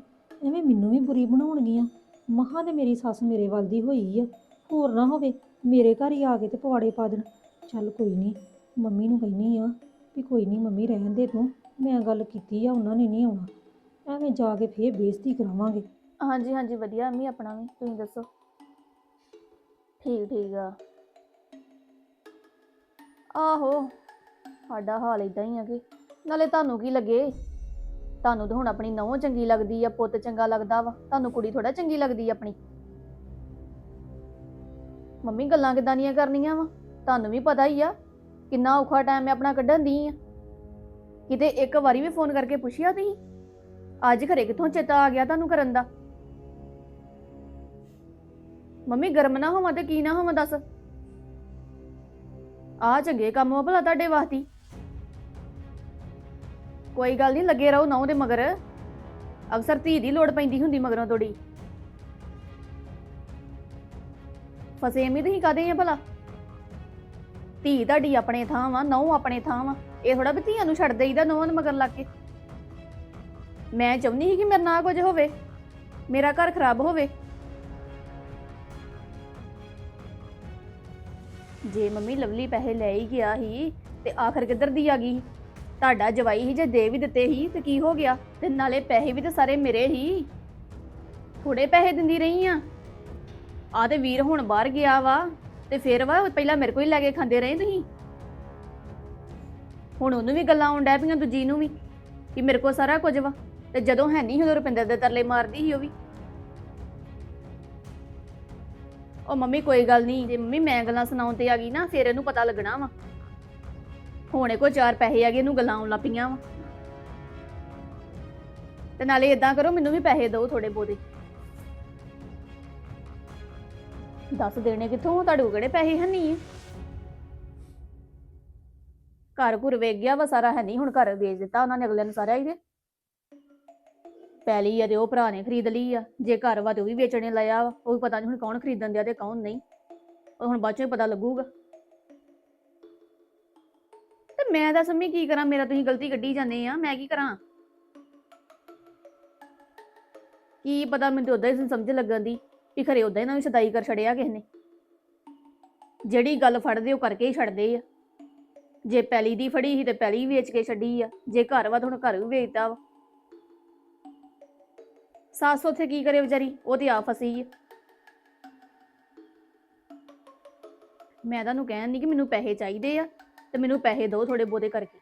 ਐਵੇਂ ਮੈਨੂੰ ਵੀ ਬੁਰੀ ਬਣਾਉਣਗੀਆਂ। ਮਹਾਂ ਤੇ ਮੇਰੀ ਸੱਸ ਮੇਰੇ ਵੱਲ ਦੀ ਹੋਈ ਆ। ਹੋਰ ਨਾ ਹੋਵੇ, ਮੇਰੇ ਘਰ ਹੀ ਆ ਕੇ ਤੇ ਪਵਾੜੇ ਪਾ ਦੇਣ। ਚੱਲ ਕੋਈ ਨਹੀਂ ਮੰਮੀ ਨੂੰ ਕਹਿੰਨੀ ਆ ਵੀ ਕੋਈ ਨਹੀਂ ਮੰਮੀ ਰਹਿਣ ਦੇ ਤੂੰ। ਮੈਂ ਗੱਲ ਕੀਤੀ ਆ, ਉਹਨਾਂ ਨੇ ਨਹੀਂ ਆਉਣਾ। ਐਵੇਂ ਜਾ ਕੇ ਫੇਰ ਬੇਇੱਜ਼ਤੀ ਕਰਾਵਾਂਗੇ। ਹਾਂਜੀ ਹਾਂਜੀ, ਵਧੀਆ, ਮੰਮੀ ਆਪਣਾ ਵੀ, ਤੁਸੀਂ ਦੱਸੋ? ਠੀਕ ਠੀਕ ਆ। ਆਹੋ ਸਾਡਾ ਹਾਲ ਇਦਾਂ ਹੀ ਆ ਕਿ ਨਾਲੇ ਤੁਹਾਨੂੰ ਕੀ ਲੱਗੇ? ਤੁਹਾਨੂੰ ਤਾਂ ਹੁਣ ਆਪਣੀ ਨੌਂ ਚੰਗੀ ਲੱਗਦੀ ਆ, ਪੁੱਤ ਚੰਗਾ ਲੱਗਦਾ ਵਾ, ਤੁਹਾਨੂੰ ਕੁੜੀ ਥੋੜਾ ਚੰਗੀ ਲੱਗਦੀ ਆ ਆਪਣੀ। ਮੰਮੀ, ਗੱਲਾਂ ਕਿਦਾਂ ਦੀਆਂ ਕਰਨੀਆਂ ਵਾ? ਤੁਹਾਨੂੰ ਵੀ ਪਤਾ ਹੀ ਆ ਕਿੰਨਾ ਔਖਾ ਟਾਈਮ ਮੈਂ ਆਪਣਾ ਕੱਢਣ ਦੀ ਆ। ਕਿਤੇ ਇੱਕ ਵਾਰੀ ਵੀ ਫੋਨ ਕਰਕੇ ਪੁੱਛਿਆ ਤੁਸੀਂ? ਅੱਜ ਘਰੇ ਕਿੱਥੋਂ ਚੇਤਾ ਆ ਗਿਆ ਤੁਹਾਨੂੰ ਕਰਨ ਦਾ? ਮੰਮੀ, ਗਰਮ ਨਾ ਹੋਵਾਂ ਤੇ ਕੀ ਨਾ ਹੋਵਾਂ ਦੱਸ? ਆ ਚੰਗੇ ਕੰਮ ਆ ਭਲਾ ਤੁਹਾਡੇ ਵਾਸਤੇ। ਕੋਈ ਗੱਲ ਨਹੀਂ, ਲੱਗੇ ਰਹੋ ਨਹੁੰ ਦੇ ਮਗਰ। ਅਕਸਰ ਧੀ ਦੀ ਲੋੜ ਪੈਂਦੀ ਹੁੰਦੀ ਮਗਰੋਂ ਤੋੜੀ ਫਸੇ ਐਵੇਂ ਤੁਸੀਂ ਕਾਦੇ ਆ ਭਲਾ? ਧੀ ਤੁਹਾਡੀ ਆਪਣੇ ਥਾਂ ਵਾ ਨੌ ਆਪਣੇ ਥਾਂ ਵਾ। ਇਹ ਥੋੜਾ ਵੀ ਧੀਆਂ ਨੂੰ ਛੱਡ ਦੇਈਦਾ ਨੌਵਾਂ ਦੇ ਮਗਰ ਲੱਗ ਕੇ। ਮੈਂ ਚਾਹੁੰਦੀ ਸੀ ਕਿ ਮੇਰੇ ਨਾਲ ਕੁਝ ਹੋਵੇ, ਮੇਰਾ ਘਰ ਖਰਾਬ ਹੋਵੇ। ਜੇ ਮੰਮੀ ਲਵਲੀ ਪੈਸੇ ਲੈ ਹੀ ਗਿਆ ਸੀ ਤੇ ਆਖਰ ਕਿੱਧਰ ਦੀ ਆ ਗਈ? ਤੁਹਾਡਾ ਜਵਾਈ ਹੀ ਜੇ ਦੇ ਵੀ ਦਿੱਤੇ ਸੀ, ਤੇ ਕੀ ਹੋ ਗਿਆ? ਤੇ ਨਾਲੇ ਪੈਸੇ ਵੀ ਤੇ ਸਾਰੇ ਮੇਰੇ ਹੀ ਥੋੜੇ ਪੈਸੇ ਦਿੰਦੀ ਰਹੀ ਆ। ਆ ਤੇ ਵੀਰ ਹੁਣ ਬਾਹਰ ਗਿਆ ਵਾ, ਤੇ ਫਿਰ ਵਾ, ਪਹਿਲਾਂ ਮੇਰੇ ਕੋਲ ਹੀ ਲੈ ਕੇ ਖਾਂਦੇ ਰਹੇ ਤੁਸੀਂ? ਹੁਣ ਉਹਨੂੰ ਵੀ ਗੱਲਾਂ ਆਉਣ ਡੈ ਪਈਆਂ, ਦੂਜੀ ਨੂੰ ਵੀ, ਕਿ ਮੇਰੇ ਕੋਲ ਸਾਰਾ ਕੁਝ ਵਾ, ਤੇ ਜਦੋਂ ਹੈ ਨਹੀਂ ਉਦੋਂ ਰੁਪਿੰਦਰ ਦੇ ਤਰਲੇ ਮਾਰਦੀ ਸੀ ਉਹ ਵੀ। ਉਹ ਮੰਮੀ, ਕੋਈ ਗੱਲ ਨਹੀਂ, ਜੇ ਮੰਮੀ ਮੈਂ ਗੱਲਾਂ ਸੁਣਾਉਣ ਤੇ ਆ ਗਈ ਨਾ, ਫਿਰ ਇਹਨੂੰ ਪਤਾ ਲੱਗਣਾ ਵਾ। ਹੋਣੇ ਕੋ ਚਾਰ ਪੈਸੇ ਆ ਗਏ, ਇਹਨੂੰ ਗੱਲਾਂ ਆਉਣ ਲੱਪੀਆਂ ਵਾ। ਤੇ ਨਾਲੇ ਇਦਾਂ ਕਰੋ, ਮੈਨੂੰ ਵੀ ਪੈਸੇ ਦਿਓ ਥੋੜੇ ਬੋਦੇ ਦੱਸ ਦੇਣੇ ਕਿੱਥੋਂ, ਤੁਹਾਡੇ ਕੋਲ ਕਿਹੜੇ ਪੈਸੇ ਹੈ ਘਰ ਘੁਰ ਵੇਚ ਗਿਆ ਵਾ, ਸਾਰਾ ਹੈ ਨਹੀਂ, ਹੁਣ ਘਰ ਵੇਚ ਦਿੱਤਾ ਉਹਨਾਂ ਨੇ ਅਗਲੇ ਨੂੰ ਸਾਰਾ ਹੀ ਦੇ ਪੈਲੀ ਆ ਤੇ ਉਹ ਭਰਾ ਨੇ ਖਰੀਦ ਲਈ ਆ, ਜੇ ਘਰ ਵਾ ਤੇ ਉਹ ਵੀ ਵੇਚਣੇ ਲਾਇਆ ਵਾ, ਉਹ ਪਤਾ ਨਹੀਂ ਹੁਣ ਕੌਣ ਖਰੀਦਣ ਦਿਆ ਤੇ ਕੌਣ ਨਹੀਂ। ਉਹ ਹੁਣ ਬਾਅਦ ਚੋਂ ਹੀ ਪਤਾ ਲੱਗੂਗਾ। ਮੈਂ ਦੱਸ ਮੰਮੀ ਕੀ ਕਰਾਂ? ਮੇਰਾ ਤੁਸੀਂ ਗਲਤੀ ਕੱਢੀ ਜਾਂਦੇ ਆ, ਮੈਂ ਕੀ ਕਰਾਂ? ਕੀ ਪਤਾ ਮੈਨੂੰ ਤੇ ਉਦਾਂ ਹੀ ਸਮਝ ਲੱਗਣ ਦੀ ਵੀ ਖਰੇ ਉਦਾਂ ਹੀ ਨਾ ਸਦਾਈ ਕਰ ਛੜਿਆ ਕਿਸ ਨੇ। ਜਿਹੜੀ ਗੱਲ ਫੜਦੇ ਉਹ ਕਰਕੇ ਹੀ ਛੱਡਦੇ ਆ। ਜੇ ਪੈਲੀ ਦੀ ਫੜੀ ਸੀ ਤੇ ਪੈਲੀ ਵੇਚ ਕੇ ਛੱਡੀ ਆ, ਜੇ ਘਰ ਵਾ ਤਾਂ ਹੁਣ ਘਰ ਵੀ ਵੇਚਦਾ ਵਾ। ਸੱਸ ਉੱਥੇ ਕੀ ਕਰੇ ਵਿਚਾਰੀ? ਉਹ ਤੇ ਆ ਫਸੀ ਆ। ਮੈਂ ਤੁਹਾਨੂੰ ਕਹਿਣ ਨਹੀਂ ਕਿ ਮੈਨੂੰ ਪੈਸੇ ਚਾਹੀਦੇ ਆ। ਤੇ ਮੈਨੂੰ ਪੈਸੇ ਦਿਓ ਥੋੜੇ ਬੋਦੇ ਕਰਕੇ।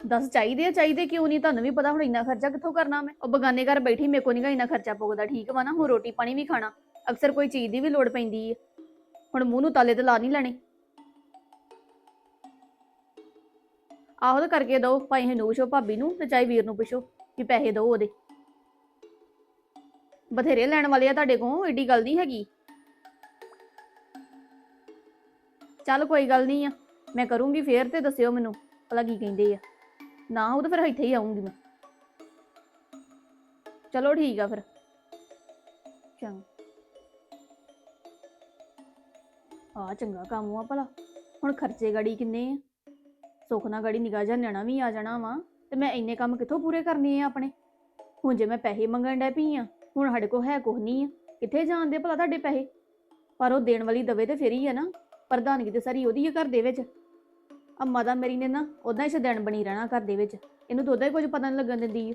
ਦੱਸ ਚਾਹੀਦੇ ਆ, ਚਾਹੀਦੇ ਕਿਉਂ ਨਹੀਂ? ਤੁਹਾਨੂੰ ਵੀ ਪਤਾ ਹੁਣ ਇੰਨਾ ਖਰਚਾ ਕਿੱਥੋਂ ਕਰਨਾ ਮੈਂ? ਉਹ ਬਗਾਨੇ ਘਰ ਬੈਠੀ ਮੇਰੇ ਕੋ ਨਹੀਂਗਾ ਇੰਨਾ ਖਰਚਾ ਪਊਗਾ ਠੀਕ ਵਾ ਨਾ? ਹੁਣ ਰੋਟੀ ਪਾਣੀ ਵੀ ਖਾਣਾ, ਅਕਸਰ ਕੋਈ ਚੀਜ਼ ਦੀ ਵੀ ਲੋੜ ਪੈਂਦੀ ਹੈ ਹੁਣ ਮੂੰਹ ਨੂੰ ਤਾਲੇ ਤੇ ਲਾ ਨਹੀਂ ਲੈਣੇ। ਆਹੋ ਤਾਂ ਕਰਕੇ ਦਿਓ ਭਾਈ ਹਨੂਰ ਪੁੱਛੋ ਭਾਬੀ ਨੂੰ ਤੇ ਚਾਹੇ ਵੀਰ ਨੂੰ ਪੁੱਛੋ ਵੀ ਪੈਸੇ ਦਿਓ ਉਹਦੇ। ਬਥੇਰੇ ਲੈਣ ਵਾਲੇ ਆ ਤੁਹਾਡੇ ਕੋਲ, ਏਡੀ ਗੱਲ ਨਹੀਂ ਹੈਗੀ। ਚੱਲ ਕੋਈ ਗੱਲ ਨਹੀਂ ਆ, ਮੈਂ ਕਰੂੰਗੀ ਫੇਰ ਤੇ ਦੱਸਿਓ ਮੈਨੂੰ, ਭਲਾ ਕੀ ਕਹਿੰਦੇ ਆ। ਨਾ ਉਹ ਤਾਂ ਫਿਰ ਇੱਥੇ ਹੀ ਆਉਂਗੀ ਮੈਂ। ਚਲੋ ਠੀਕ ਆ ਫਿਰ। ਚੰਗਾ। ਆ ਚੰਗਾ ਕੰਮ ਆ ਭਲਾ। ਹੁਣ ਖਰਚੇ ਗੜੀ ਕਿੰਨੇ ਆ? ਸੁੱਖ ਨਾਲ ਗੜੀ ਨਿਗਾਹ ਜਾਂ ਨਿਆਣਾ ਵੀ ਆ ਜਾਣਾ ਵਾ, ਤੇ ਮੈਂ ਇੰਨੇ ਕੰਮ ਕਿੱਥੋਂ ਪੂਰੇ ਕਰਨੇ ਆ ਆਪਣੇ? ਹੁਣ ਜੇ ਮੈਂ ਪੈਸੇ ਮੰਗਣ ਡੈ ਪਈ ਆ, ਹੁਣ ਸਾਡੇ ਕੋਲ ਹੈ ਕੁਝ ਨਹੀਂ ਆ। ਕਿੱਥੇ ਜਾਂਦੇ ਭਲਾ ਤੁਹਾਡੇ ਪੈਸੇ? ਪਰ ਉਹ ਦੇਣ ਵਾਲੀ ਦਵੇ ਤੇ ਫਿਰ ਹੀ ਆ ਨਾ। ਪ੍ਰਧਾਨਗੀ ਤੇ ਸਾਰੀ ਉਹਦੀ ਹੈ ਘਰ ਦੇ ਵਿੱਚ। ਆ ਮਾਤਾ ਮੇਰੀ ਨੇ ਨਾ ਉਦਾਂ ਹੀ ਸ਼ਦੈਣ ਬਣੀ ਰਹਿਣਾ ਘਰ ਦੇ ਵਿੱਚ। ਇਹਨੂੰ ਤਾਂ ਉਦਾਂ ਹੀ ਕੁਝ ਪਤਾ ਨਹੀਂ ਲੱਗਣ ਦਿੰਦੀ।